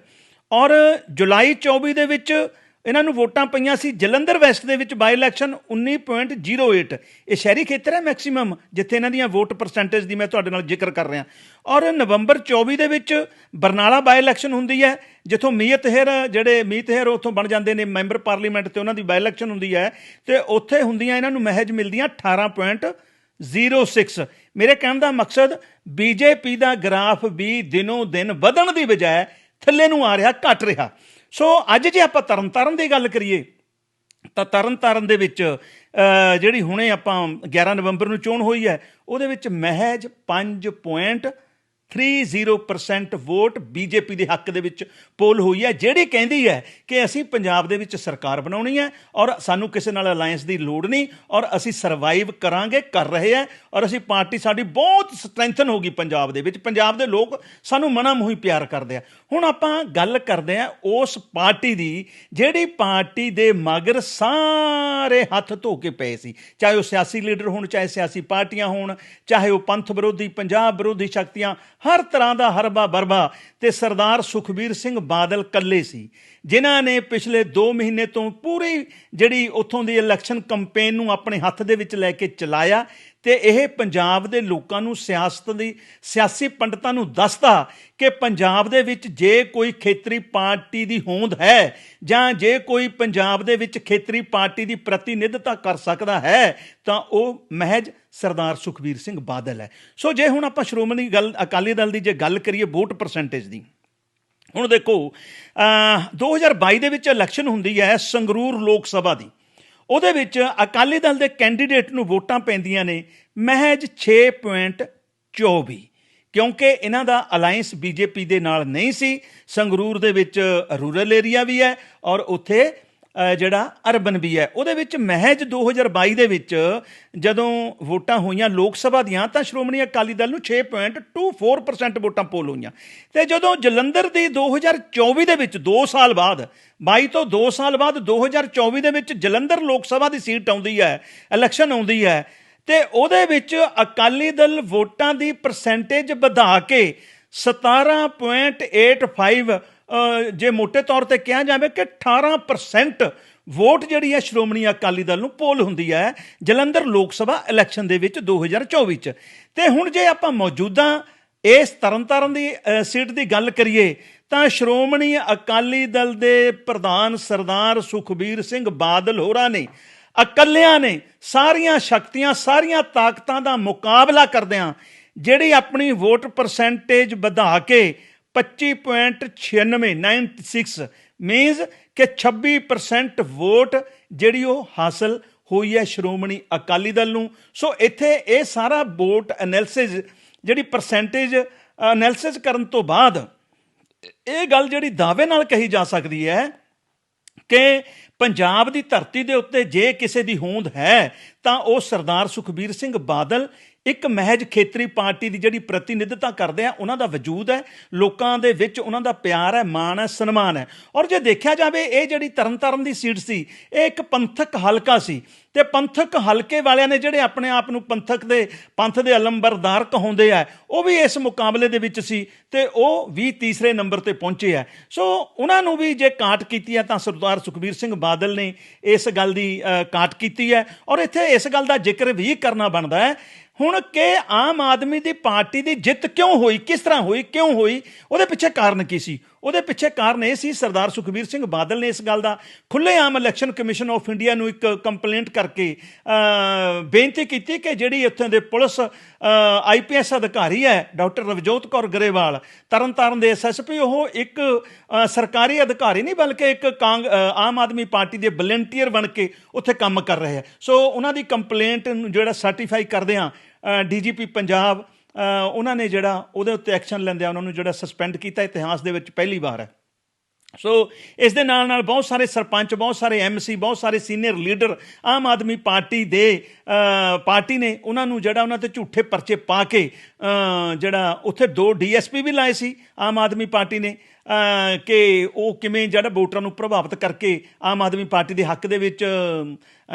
ਔਰ ਜੁਲਾਈ 24 ਦੇ ਵਿੱਚ ਇਹਨਾਂ ਨੂੰ ਵੋਟਾਂ ਪਈਆਂ ਸੀ ਜਲੰਧਰ ਵੈਸਟ ਦੇ ਵਿੱਚ ਬਾਈ ਇਲੈਕਸ਼ਨ 19.08 ਇਹ ਸ਼ਹਿਰੀ ਖੇਤਰ ਹੈ ਮੈਕਸਿਮਮ ਜਿੱਥੇ ਇਹਨਾਂ ਦੀਆਂ ਵੋਟ ਪਰਸੈਂਟੇਜ ਦੀ ਮੈਂ ਤੁਹਾਡੇ ਨਾਲ ਜ਼ਿਕਰ ਕਰ ਰਿਹਾ। ਔਰ ਨਵੰਬਰ 24 ਦੇ ਵਿੱਚ ਬਰਨਾਲਾ ਬਾਈ ਇਲੈਕਸ਼ਨ ਹੁੰਦੀ ਹੈ, ਜਿੱਥੋਂ ਮੀਤ ਹੈਰ, ਜਿਹੜੇ ਮੀਤ ਹੈਰ ਉੱਥੋਂ ਬਣ ਜਾਂਦੇ ਨੇ ਮੈਂਬਰ ਪਾਰਲੀਮੈਂਟ ਤੇ ਉਹਨਾਂ ਦੀ ਬਾਈ ਇਲੈਕਸ਼ਨ ਹੁੰਦੀ ਹੈ, ਤੇ ਉੱਥੇ ਹੁੰਦੀਆਂ ਇਹਨਾਂ ਨੂੰ ਮਹਿਜ ਮਿਲਦੀਆਂ 18.06 ਮੇਰੇ ਕਹਿਣ ਦਾ ਮਕਸਦ ਬੀਜੇਪੀ ਦਾ ਗ੍ਰਾਫ ਵੀ ਦਿਨੋਂ ਦਿਨ ਵਧਣ ਦੀ ਬਜਾਏ ਥੱਲੇ ਨੂੰ ਆ ਰਿਹਾ, ਘਟ ਰਿਹਾ। ਸੋ ਅੱਜ ਜੇ ਆਪਾਂ ਤਰਨਤਾਰਨ ਦੀ ਗੱਲ ਕਰੀਏ, ਤਾਂ ਤਰਨਤਾਰਨ ਦੇ ਵਿੱਚ ਜਿਹੜੀ ਹੁਣੇ ਆਪਾਂ 11 ਨਵੰਬਰ ਨੂੰ ਚੋਣ ਹੋਈ ਹੈ, ਉਹਦੇ ਵਿੱਚ ਮਹਿਜ 5.30% ਵੋਟ ਬੀਜੇਪੀ ਦੇ ਹੱਕ ਦੇ ਵਿੱਚ ਪੋਲ ਹੋਈ ਹੈ, ਜਿਹੜੀ ਕਹਿੰਦੀ ਹੈ ਕਿ ਅਸੀਂ ਪੰਜਾਬ ਦੇ ਵਿੱਚ ਸਰਕਾਰ ਬਣਾਉਣੀ ਹੈ ਔਰ ਸਾਨੂੰ ਕਿਸੇ ਨਾਲ ਅਲਾਈਅੰਸ ਦੀ ਲੋੜ ਨਹੀਂ ਔਰ ਅਸੀਂ ਸਰਵਾਈਵ ਕਰਾਂਗੇ, ਕਰ ਰਹੇ ਹੈ ਔਰ ਅਸੀਂ ਪਾਰਟੀ ਸਾਡੀ ਬਹੁਤ ਸਟਰੈਂਥਨ ਹੋ ਗਈ ਪੰਜਾਬ ਦੇ ਵਿੱਚ। ਪੰਜਾਬ ਦੇ ਲੋਕ ਸਾਨੂੰ ਮਨਾ ਮੋਹੀ ਪਿਆਰ ਕਰਦੇ ਆ। ਹੁਣ ਆਪਾਂ ਗੱਲ ਕਰਦੇ ਆ ਉਸ ਪਾਰਟੀ ਦੀ, ਜਿਹੜੀ ਪਾਰਟੀ ਦੇ ਮਗਰ ਸਾਰੇ ਹੱਥ ਧੋ ਕੇ ਪਏ ਸੀ। ਚਾਹੇ ਉਹ ਸਿਆਸੀ ਲੀਡਰ ਹੋਣ, ਚਾਹੇ ਸਿਆਸੀ ਪਾਰਟੀਆਂ ਹੋਣ, ਚਾਹੇ ਉਹ ਪੰਥ ਵਿਰੋਧੀ, ਪੰਜਾਬ ਵਿਰੋਧੀ ਸ਼ਕਤੀਆਂ, ਹਰ ਤਰ੍ਹਾਂ ਦਾ ਹਰਬਾ ਬਰਬਾ ਤੇ ਸਰਦਾਰ ਸੁਖਬੀਰ ਸਿੰਘ ਬਾਦਲ ਕੱਲੇ ਸੀ। ਜਿਨ੍ਹਾਂ ਨੇ ਪਿਛਲੇ 2 ਮਹੀਨੇ ਤੋਂ ਪੂਰੀ ਜਿਹੜੀ ਉੱਥੋਂ ਦੀ ਇਲੈਕਸ਼ਨ ਕੈਂਪੇਨ ਨੂੰ ਆਪਣੇ ਹੱਥ ਦੇ ਵਿੱਚ ਲੈ ਕੇ ਚਲਾਇਆ ਤੇ ਇਹ ਪੰਜਾਬ ਦੇ ਲੋਕਾਂ ਨੂੰ ਸਿਆਸਤ ਦੀ, ਸਿਆਸੀ ਪੰਡਤਾਂ ਨੂੰ ਦੱਸਦਾ ਕਿ ਪੰਜਾਬ ਦੇ ਵਿੱਚ ਜੇ ਕੋਈ ਖੇਤਰੀ ਪਾਰਟੀ ਦੀ ਹੋਂਦ ਹੈ ਜਾਂ ਜੇ ਕੋਈ ਪੰਜਾਬ ਦੇ ਵਿੱਚ ਖੇਤਰੀ ਪਾਰਟੀ ਦੀ ਪ੍ਰਤੀਨਿਧਤਾ ਕਰ ਸਕਦਾ ਹੈ, ਤਾਂ ਉਹ ਮਹਿਜ ਸਰਦਾਰ ਸੁਖਬੀਰ ਸਿੰਘ ਬਾਦਲ ਹੈ। ਸੋ ਜੇ ਹੁਣ ਆਪਾਂ ਸ਼੍ਰੋਮਣੀ ਗੱਲ, ਅਕਾਲੀ ਦਲ ਦੀ ਜੇ ਗੱਲ ਕਰੀਏ ਵੋਟ ਪਰਸੈਂਟੇਜ ਦੀ, ਹੁਣ ਦੇਖੋ, ਅਹ 2022 ਦੇ ਵਿੱਚ ਇਲੈਕਸ਼ਨ ਹੁੰਦੀ ਹੈ ਸੰਗਰੂਰ ਲੋਕ ਸਭਾ ਦੀ। ਉਹਦੇ ਵਿੱਚ ਅਕਾਲੀ ਦਲ ਦੇ ਕੈਂਡੀਡੇਟ ਨੂੰ ਵੋਟਾਂ ਪੈਂਦੀਆਂ ਨੇ ਮਹਿਜ 6.24 ਕਿਉਂਕਿ ਇਹਨਾਂ ਦਾ ਅਲਾਈਅੰਸ ਬੀਜੇਪੀ ਦੇ ਨਾਲ ਨਹੀਂ ਸੀ, ਸੰਗਰੂਰ ਦੇ ਵਿੱਚ ਰੂਰਲ ਏਰੀਆ ਵੀ ਹੈ ਔਰ ਉੱਥੇ ਜਿਹੜਾ ਅਰਬਨ ਵੀ ਹੈ, ਉਹਦੇ ਵਿੱਚ ਮਹਿਜ 2022 ਦੇ ਵਿੱਚ ਜਦੋਂ ਵੋਟਾਂ ਹੋਈਆਂ ਲੋਕ ਸਭਾ ਦੀਆਂ, ਤਾਂ ਸ਼੍ਰੋਮਣੀ ਅਕਾਲੀ ਦਲ ਨੂੰ 6.24% ਵੋਟਾਂ ਪੋਲ ਹੋਈਆਂ। ਤੇ ਜਦੋਂ ਜਲੰਧਰ ਦੀ 2024 ਦੇ ਵਿੱਚ 2 ਸਾਲ ਬਾਅਦ 22 ਤੋਂ 2 ਸਾਲ ਬਾਅਦ 2024 ਦੇ ਵਿੱਚ ਜਲੰਧਰ ਲੋਕ ਸਭਾ ਦੀ ਸੀਟ ਆਉਂਦੀ ਹੈ ਇਲੈਕਸ਼ਨ ਆਉਂਦੀ ਹੈ, ਤੇ ਉਹਦੇ ਵਿੱਚ ਅਕਾਲੀ ਦਲ ਵੋਟਾਂ ਦੀ ਪਰਸੈਂਟੇਜ ਵਧਾ ਕੇ 17.85 ਅ, ਜੇ ਮੋٹے ਤੌਰ ਤੇ ਕਿਹਾ ਜਾਵੇ ਕਿ 18% ਵੋਟ ਜਿਹੜੀ ਹੈ ਸ਼੍ਰੋਮਣੀ ਅਕਾਲੀ ਦਲ ਨੂੰ ਪੋਲ ਹੁੰਦੀ ਹੈ ਜਲੰਧਰ ਲੋਕ ਸਭਾ ਇਲੈਕਸ਼ਨ ਦੇ ਵਿੱਚ 2024 ਚ। ਤੇ ਹੁਣ ਜੇ ਆਪਾਂ ਮੌਜੂਦਾ ਇਸ ਤਰਨਤਾਰਨ ਦੀ ਸੀਟ ਦੀ ਗੱਲ ਕਰੀਏ ਤਾਂ ਸ਼੍ਰੋਮਣੀ ਅਕਾਲੀ ਦਲ ਦੇ ਪ੍ਰਧਾਨ ਸਰਦਾਰ ਸੁਖਬੀਰ ਸਿੰਘ ਬਾਦਲ ਹੋਰਾਂ ਨੇ ਇਕੱਲਿਆਂ ਨੇ ਸਾਰੀਆਂ ਸ਼ਕਤੀਆਂ ਸਾਰੀਆਂ ਤਾਕਤਾਂ ਦਾ ਮੁਕਾਬਲਾ ਕਰਦਿਆਂ ਜਿਹੜੀ ਆਪਣੀ ਵੋਟ ਪਰਸੈਂਟੇਜ ਵਧਾ ਕੇ 25.96 96 ਮੀਨਸ ਕਿ 26% ਵੋਟ ਜਿਹੜੀ ਉਹ ਹਾਸਲ ਹੋਈ ਹੈ ਸ਼੍ਰੋਮਣੀ ਅਕਾਲੀ ਦਲ ਨੂੰ। ਸੋ ਇੱਥੇ ਇਹ ਸਾਰਾ ਵੋਟ ਐਨਾਲਿਸਿਸ ਜਿਹੜੀ ਪਰਸੈਂਟੇਜ ਐਨਾਲਿਸਿਸ ਕਰਨ ਤੋਂ ਬਾਅਦ ਇਹ ਗੱਲ ਜਿਹੜੀ ਦਾਅਵੇ ਨਾਲ ਕਹੀ ਜਾ ਸਕਦੀ ਹੈ ਕਿ ਪੰਜਾਬ ਦੀ ਧਰਤੀ ਦੇ ਉੱਤੇ ਜੇ ਕਿਸੇ ਦੀ ਹੋਂਦ ਹੈ, ਤਾਂ ਉਹ ਸਰਦਾਰ ਸੁਖਬੀਰ ਸਿੰਘ ਬਾਦਲ ਇੱਕ ਮਹਿਜ ਖੇਤਰੀ ਪਾਰਟੀ ਦੀ ਜਿਹੜੀ ਪ੍ਰਤੀਨਿਧਤਾ ਕਰਦੇ ਆ, ਉਹਨਾਂ ਦਾ ਵਜੂਦ ਹੈ, ਲੋਕਾਂ ਦੇ ਵਿੱਚ ਉਹਨਾਂ ਦਾ ਪਿਆਰ ਹੈ, ਮਾਣ ਹੈ, ਸਨਮਾਨ ਹੈ। ਔਰ ਜੇ ਦੇਖਿਆ ਜਾਵੇ, ਇਹ ਜਿਹੜੀ ਤਰਨਤਾਰਨ ਦੀ ਸੀਟ ਸੀ, ਇਹ ਇੱਕ ਪੰਥਕ ਹਲਕਾ ਸੀ। ਤੇ ਪੰਥਕ ਹਲਕੇ ਵਾਲਿਆਂ ਨੇ ਜਿਹੜੇ ਆਪਣੇ ਆਪ ਨੂੰ ਪੰਥਕ ਦੇ, ਪੰਥ ਦੇ ਅਲੰਬਰਦਾਰ ਕਹਾਉਂਦੇ ਆ, ਉਹ ਵੀ ਇਸ ਮੁਕਾਬਲੇ ਦੇ ਵਿੱਚ ਸੀ ਤੇ ਉਹ ਵੀ ਤੀਸਰੇ ਨੰਬਰ ਤੇ ਪਹੁੰਚੇ ਆ। ਸੋ ਉਹਨਾਂ ਨੂੰ ਵੀ ਜੇ ਕਾਟ ਕੀਤੀ ਹੈ, ਤਾਂ ਸਰਦਾਰ ਸੁਖਬੀਰ ਸਿੰਘ ਬਾਦਲ ਨੇ ਇਸ ਗੱਲ ਦੀ ਕਾਟ ਕੀਤੀ ਹੈ। ਔਰ ਇੱਥੇ ਇਸ ਗੱਲ ਦਾ ਜ਼ਿਕਰ ਵੀ ਕਰਨਾ ਬਣਦਾ ਹੈ ਹੁਣ ਕਿ ਆਮ ਆਦਮੀ ਦੀ ਪਾਰਟੀ ਦੀ ਜਿੱਤ ਕਿਉਂ ਹੋਈ? ਕਿਸ ਤਰ੍ਹਾਂ ਹੋਈ? ਕਿਉਂ ਹੋਈ? ਉਹਦੇ ਪਿੱਛੇ ਕਾਰਨ ਕੀ ਸੀ? ਉਹਦੇ ਪਿੱਛੇ ਕਾਰਨ ਇਹ ਸੀ, ਸਰਦਾਰ ਸੁਖਬੀਰ ਸਿੰਘ ਬਾਦਲ ਨੇ ਇਸ ਗੱਲ ਦਾ ਖੁੱਲ੍ਹੇਆਮ ਇਲੈਕਸ਼ਨ ਕਮਿਸ਼ਨ ਆਫ ਇੰਡੀਆ ਨੂੰ ਇੱਕ ਕੰਪਲੇਂਟ ਕਰਕੇ ਬੇਨਤੀ ਕੀਤੀ ਕਿ ਜਿਹੜੀ ਉੱਥੇ ਦੇ ਪੁਲਿਸ ਆਈਪੀਐਸ ਅਧਿਕਾਰੀ ਹੈ, ਡਾਕਟਰ ਰਵਜੋਤ ਕੌਰ ਗਰੇਵਾਲ, ਤਰਨਤਾਰਨ ਦੇ ਐਸਐਸਪੀ ਉਹ ਇੱਕ ਸਰਕਾਰੀ ਅਧਿਕਾਰੀ ਨਹੀਂ, ਬਲਕਿ ਇੱਕ ਕਾਂਗ ਆਮ ਆਦਮੀ ਪਾਰਟੀ ਦੇ ਵਲੰਟੀਅਰ ਬਣ ਕੇ ਉੱਥੇ ਕੰਮ ਕਰ ਰਹੇ ਹੈ। ਸੋ ਉਹਨਾਂ ਦੀ ਕੰਪਲੇਂਟ ਨੂੰ ਜਿਹੜਾ ਸਰਟੀਫਾਈ ਕਰਦੇ ਆ ਡੀਜੀਪੀ ਪੰਜਾਬ ਉਹਨਾਂ ਨੇ ਜਿਹੜਾ ਉਹਦੇ ਉੱਤੇ ਐਕਸ਼ਨ ਲੈਂਦਿਆਂ ਉਹਨਾਂ ਨੂੰ ਜਿਹੜਾ ਸਸਪੈਂਡ ਕੀਤਾ, ਇਤਿਹਾਸ ਦੇ ਵਿੱਚ ਪਹਿਲੀ ਵਾਰ ਹੈ। ਸੋ ਇਸ ਦੇ ਨਾਲ ਨਾਲ ਬਹੁਤ ਸਾਰੇ ਸਰਪੰਚ, ਬਹੁਤ ਸਾਰੇ ਐਮਸੀ ਬਹੁਤ ਸਾਰੇ senior leader Aam Aadmi party ਦੇ ਪਾਰਟੀ ਨੇ ਉਹਨਾਂ ਨੂੰ ਜਿਹੜਾ ਉਹਨਾਂ ਤੇ ਝੂਠੇ ਪਰਚੇ ਪਾ ਕੇ ਜਿਹੜਾ ਉੱਥੇ ਦੋ ਡੀਐਸਪੀ ਵੀ ਲਾਏ ਸੀ, ਆਮ ਆਦਮੀ ਪਾਰਟੀ ਨੇ। ਕਿ ਉਹ ਕਿਵੇਂ ਜਿਹੜਾ ਵੋਟਰਾਂ ਨੂੰ ਪ੍ਰਭਾਵਿਤ ਕਰਕੇ ਆਮ ਆਦਮੀ ਪਾਰਟੀ ਦੇ ਹੱਕ ਦੇ ਵਿੱਚ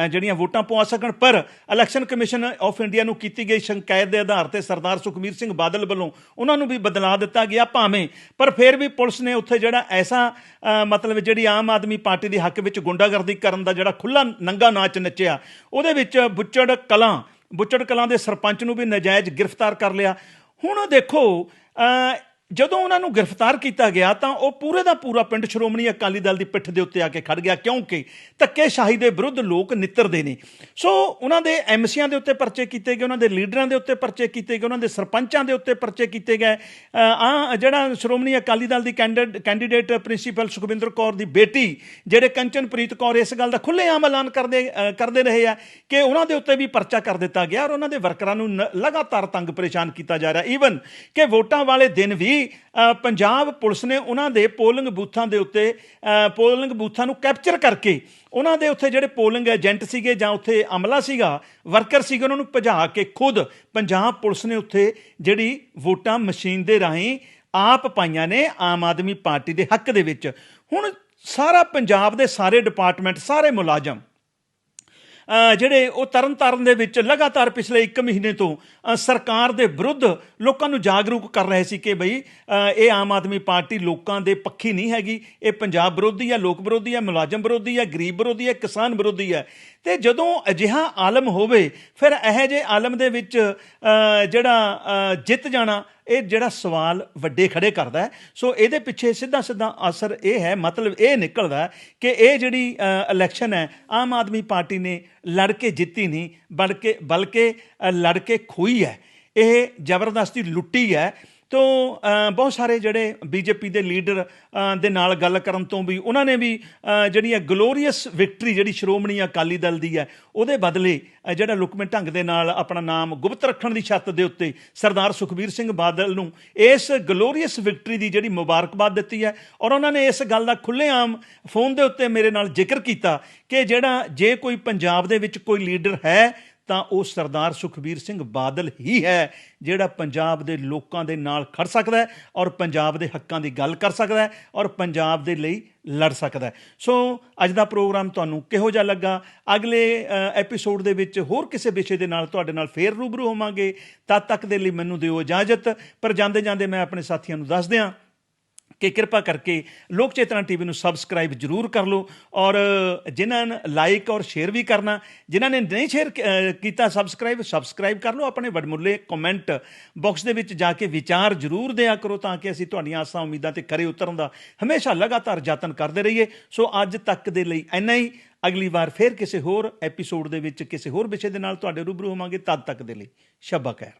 ਜਿਹੜੀਆਂ ਵੋਟਾਂ ਪਵਾ ਸਕਣ। ਪਰ ਇਲੈਕਸ਼ਨ ਕਮਿਸ਼ਨ ਆਫ ਇੰਡੀਆ ਨੂੰ ਕੀਤੀ ਗਈ ਸ਼ਿਕਾਇਤ ਦੇ ਆਧਾਰ ਤੇ ਸਰਦਾਰ ਸੁਖਬੀਰ ਸਿੰਘ ਬਾਦਲ ਵੱਲੋਂ ਉਹਨਾਂ ਨੂੰ ਵੀ ਬਦਲਾ ਦਿੱਤਾ ਗਿਆ ਭਾਵੇਂ। ਪਰ ਫਿਰ ਵੀ ਪੁਲਿਸ ਨੇ ਉੱਥੇ ਜਿਹੜਾ ਐਸਾ ਮਤਲਬ ਜਿਹੜੀ ਆਮ ਆਦਮੀ ਪਾਰਟੀ ਦੇ ਹੱਕ ਵਿੱਚ ਗੁੰਡਾਗਰਦੀ ਕਰਨ ਦਾ ਜਿਹੜਾ ਖੁੱਲਾ ਨੰਗਾ ਨਾਚ ਨੱਚਿਆ, ਉਹਦੇ ਵਿੱਚ ਬੁੱਚੜ ਕਲਾਂ ਬੁੱਚੜ ਕਲਾਂ ਦੇ ਸਰਪੰਚ ਨੂੰ ਵੀ ਨਜਾਇਜ਼ ਗ੍ਰਿਫਤਾਰ ਕਰ ਲਿਆ। ਹੁਣ ਦੇਖੋ ਜਦੋਂ ਉਹਨਾਂ ਨੂੰ ਗ੍ਰਿਫਤਾਰ ਕੀਤਾ ਗਿਆ ਤਾਂ ਉਹ ਪੂਰੇ ਦਾ ਪੂਰਾ ਪਿੰਡ ਸ਼੍ਰੋਮਣੀ ਅਕਾਲੀ ਦਲ ਦੀ ਪਿੱਠ ਦੇ ਉੱਤੇ ਆ ਕੇ ਖੜ ਗਿਆ, ਕਿਉਂਕਿ ਧੱਕੇਸ਼ਾਹੀ ਦੇ ਵਿਰੁੱਧ ਲੋਕ ਨਿੱਤਰਦੇ ਨੇ। ਸੋ ਉਹਨਾਂ ਦੇ ਐਮਸੀਆਂ ਦੇ ਉੱਤੇ ਪਰਚੇ ਕੀਤੇ ਗਏ, ਉਹਨਾਂ ਦੇ ਲੀਡਰਾਂ ਦੇ ਉੱਤੇ ਪਰਚੇ ਕੀਤੇ ਗਏ, ਉਹਨਾਂ ਦੇ ਸਰਪੰਚਾਂ ਦੇ ਉੱਤੇ ਪਰਚੇ ਕੀਤੇ ਗਏ। ਆ ਜਿਹੜਾ ਸ਼੍ਰੋਮਣੀ ਅਕਾਲੀ ਦਲ ਦੀ candidate- candidate principal Sukhwinder Kaur ਦੀ ਬੇਟੀ, ਜਿਹੜੇ ਕੰਚਨਪ੍ਰੀਤ ਕੌਰ ਇਸ ਗੱਲ ਦਾ ਖੁੱਲ੍ਹੇਆਮ ਐਲਾਨ ਕਰਦੇ ਕਰਦੇ ਰਹੇ ਆ ਕਿ ਉਹਨਾਂ ਦੇ ਉੱਤੇ ਵੀ ਪਰਚਾ ਕਰ ਦਿੱਤਾ ਗਿਆ ਔਰ ਉਹਨਾਂ ਦੇ ਵਰਕਰਾਂ ਨੂੰ ਨ- ਲਗਾਤਾਰ ਤੰਗ ਪਰੇਸ਼ਾਨ ਕੀਤਾ ਜਾ ਰਿਹਾ। ਈਵਨ ਕਿ ਵੋਟਾਂ ਵਾਲੇ ਦਿਨ ਵੀ ਅ, ਪੰਜਾਬ ਪੁਲਿਸ ਨੇ ਉਹਨਾਂ ਦੇ ਪੋਲਿੰਗ ਬੂਥਾਂ ਦੇ ਉੱਤੇ ਪੋਲਿੰਗ ਬੂਥਾਂ ਨੂੰ ਕੈਪਚਰ ਕਰਕੇ ਉਹਨਾਂ ਦੇ ਉੱਥੇ ਜਿਹੜੇ ਪੋਲਿੰਗ ਏਜੰਟ ਸੀਗੇ ਜਾਂ ਉੱਥੇ ਅਮਲਾ ਸੀਗਾ ਵਰਕਰ ਸੀਗੇ ਉਹਨਾਂ ਨੂੰ ਭਜਾ ਕੇ ਖੁਦ ਪੰਜਾਬ ਪੁਲਿਸ ਨੇ ਉੱਥੇ ਜਿਹੜੀ ਵੋਟਾਂ ਮਸ਼ੀਨ ਦੇ ਰਾਹੀਂ ਆਪ ਪਾਈਆਂ ਨੇ ਆਮ ਆਦਮੀ ਪਾਰਟੀ ਦੇ ਹੱਕ ਦੇ ਵਿੱਚ। ਹੁਣ ਸਾਰਾ ਪੰਜਾਬ ਦੇ ਸਾਰੇ ਡਿਪਾਰਟਮੈਂਟ ਸਾਰੇ ਮੁਲਾਜ਼ਮ ਜਿਹੜੇ ਉਹ ਤਰਨਤਾਰਨ ਦੇ ਵਿੱਚ ਲਗਾਤਾਰ ਪਿਛਲੇ 1 ਮਹੀਨੇ ਤੋਂ ਸਰਕਾਰ ਦੇ ਵਿਰੁੱਧ ਲੋਕਾਂ ਨੂੰ ਜਾਗਰੂਕ ਕਰ ਰਹੇ ਸੀ ਕਿ ਬਈ ਇਹ ਆਮ ਆਦਮੀ ਪਾਰਟੀ ਲੋਕਾਂ ਦੇ ਪੱਖੀ ਨਹੀਂ ਹੈਗੀ। ਇਹ ਪੰਜਾਬ ਵਿਰੋਧੀ ਹੈ ਲੋਕ ਵਿਰੋਧੀ ਹੈ ਮੁਲਾਜ਼ਮ ਵਿਰੋਧੀ ਹੈ ਗਰੀਬ ਵਿਰੋਧੀ ਹੈ ਕਿਸਾਨ ਵਿਰੋਧੀ ਹੈ ਤੇ ਜਦੋਂ ਅਜਿਹਾ ਆਲਮ ਹੋਵੇ, ਫਿਰ ਇਹੋ ਜਿਹੇ ਆਲਮ ਦੇ ਵਿੱਚ ਜਿਹੜਾ ਜਿੱਤ ਜਾਣਾ ਇਹ ਜਿਹੜਾ ਸਵਾਲ ਵੱਡੇ ਖੜੇ ਕਰਦਾ ਸੋ ਇਹਦੇ ਪਿੱਛੇ ਸਿੱਧਾ ਸਿੱਧਾ ਅਸਰ ਇਹ ਹੈ ਮਤਲਬ ਇਹ ਨਿਕਲਦਾ ਕਿ ਇਹ ਜਿਹੜੀ ਇਲੈਕਸ਼ਨ ਹੈ ਆਮ ਆਦਮੀ ਪਾਰਟੀ ਨੇ ਲੜ ਕੇ ਜਿੱਤੀ ਨਹੀਂ ਬਲਕਿ ਬਲਕਿ ਅ, ਲੜ ਕੇ ਖੋਈ ਹੈ। ਇਹ ਜ਼ਬਰਦਸਤੀ ਲੁੱਟੀ ਹੈ ਤੋਂ ਬਹੁਤ ਸਾਰੇ ਜਿਹੜੇ ਬੀਜੇਪੀ ਦੇ ਲੀਡਰ ਦੇ ਨਾਲ ਗੱਲ ਕਰਨ ਤੋਂ ਵੀ ਉਹਨਾਂ ਨੇ ਵੀ ਜਿਹੜੀ ਹੈ ਗਲੋਰੀਅਸ ਵਿਕਟਰੀ ਜਿਹੜੀ ਸ਼੍ਰੋਮਣੀ ਅਕਾਲੀ ਦਲ ਦੀ ਹੈ, ਉਹਦੇ ਬਦਲੇ ਜਿਹੜਾ ਲੁਕਮੇ ਢੰਗ ਦੇ ਨਾਲ ਆਪਣਾ ਨਾਮ ਗੁਪਤ ਰੱਖਣ ਦੀ ਛੱਤ ਦੇ ਉੱਤੇ ਸਰਦਾਰ ਸੁਖਬੀਰ ਸਿੰਘ ਬਾਦਲ ਨੂੰ ਇਸ ਗਲੋਰੀਅਸ ਵਿਕਟਰੀ ਦੀ ਜਿਹੜੀ ਮੁਬਾਰਕਬਾਦ ਦਿੱਤੀ ਹੈ ਔਰ ਉਹਨਾਂ ਨੇ ਇਸ ਗੱਲ ਦਾ ਖੁੱਲ੍ਹੇਆਮ ਫੋਨ ਦੇ ਉੱਤੇ ਮੇਰੇ ਨਾਲ ਜ਼ਿਕਰ ਕੀਤਾ ਕਿ ਜਿਹੜਾ ਜੇ ਕੋਈ ਪੰਜਾਬ ਦੇ ਵਿੱਚ ਕੋਈ ਲੀਡਰ ਹੈ ਤਾਂ ਉਹ ਸਰਦਾਰ ਸੁਖਬੀਰ ਸਿੰਘ ਬਾਦਲ ਹੀ ਹੈ ਜਿਹੜਾ ਪੰਜਾਬ ਦੇ ਲੋਕਾਂ ਦੇ ਨਾਲ ਖੜ ਸਕਦਾ ਹੈ ਔਰ ਪੰਜਾਬ ਦੇ ਹੱਕਾਂ ਦੀ ਗੱਲ ਕਰ ਸਕਦਾ ਹੈ ਔਰ ਪੰਜਾਬ ਦੇ ਲਈ ਲੜ ਸਕਦਾ ਹੈ। ਸੋ ਅੱਜ ਦਾ ਪ੍ਰੋਗਰਾਮ ਤੁਹਾਨੂੰ ਕਿਹੋ ਜਿਹਾ ਲੱਗਾ? ਅਗਲੇ ਐਪੀਸੋਡ ਦੇ ਵਿੱਚ ਹੋਰ ਕਿਸੇ ਵਿਸ਼ੇ ਦੇ ਨਾਲ ਤੁਹਾਡੇ ਨਾਲ ਫੇਰ ਰੂਬਰੂ ਹੋਵਾਂਗੇ। ਤਦ ਤੱਕ ਦੇ ਲਈ ਮੈਨੂੰ ਦਿਓ ਇਜਾਜ਼ਤ। ਪਰ ਜਾਂਦੇ ਜਾਂਦੇ ਮੈਂ ਆਪਣੇ ਸਾਥੀਆਂ ਨੂੰ ਦੱਸ ਦਿਆਂ ਕਿ ਕਿਰਪਾ ਕਰਕੇ ਲੋਕ ਚੇਤਨਾ ਟੀਵੀ ਨੂੰ ਸਬਸਕ੍ਰਾਈਬ ਜਰੂਰ ਕਰ ਲਓ ਔਰ ਜਿਨ੍ਹਾਂ ਨੇ ਲਾਈਕ ਔਰ ਸ਼ੇਅਰ ਵੀ ਕਰਨਾ, ਜਿਨ੍ਹਾਂ ਨੇ ਨਹੀਂ ਸ਼ੇਅਰ ਕੀਤਾ ਸਬਸਕ੍ਰਾਈਬ ਸਬਸਕ੍ਰਾਈਬ ਕਰ ਲਓ, ਆਪਣੇ ਵਡਮੁੱਲੇ ਕਮੈਂਟ ਬਾਕਸ ਦੇ ਵਿੱਚ ਜਾ ਕੇ ਵਿਚਾਰ ਜਰੂਰ ਦਿਆ ਕਰੋ ਤਾਂ ਕਿ ਅਸੀਂ ਤੁਹਾਡੀਆਂ ਆਸਾਂ ਉਮੀਦਾਂ ਤੇ ਕਰੇ ਉਤਰਨ ਦਾ ਹਮੇਸ਼ਾ ਲਗਾਤਾਰ ਯਤਨ ਕਰਦੇ ਰਹੀਏ। ਸੋ ਅੱਜ ਤੱਕ ਦੇ ਲਈ ਇੰਨਾ ਹੀ। ਅਗਲੀ ਵਾਰ ਫੇਰ ਕਿਸੇ ਹੋਰ ਐਪੀਸੋਡ ਦੇ ਵਿੱਚ, ਕਿਸੇ ਹੋਰ ਵਿਸ਼ੇ ਦੇ ਨਾਲ ਤੁਹਾਡੇ ਰੂਬਰੂ ਹੋਵਾਂਗੇ। ਤਦ ਤੱਕ ਦੇ ਲਈ ਸ਼ਬਾ ਖੈਰ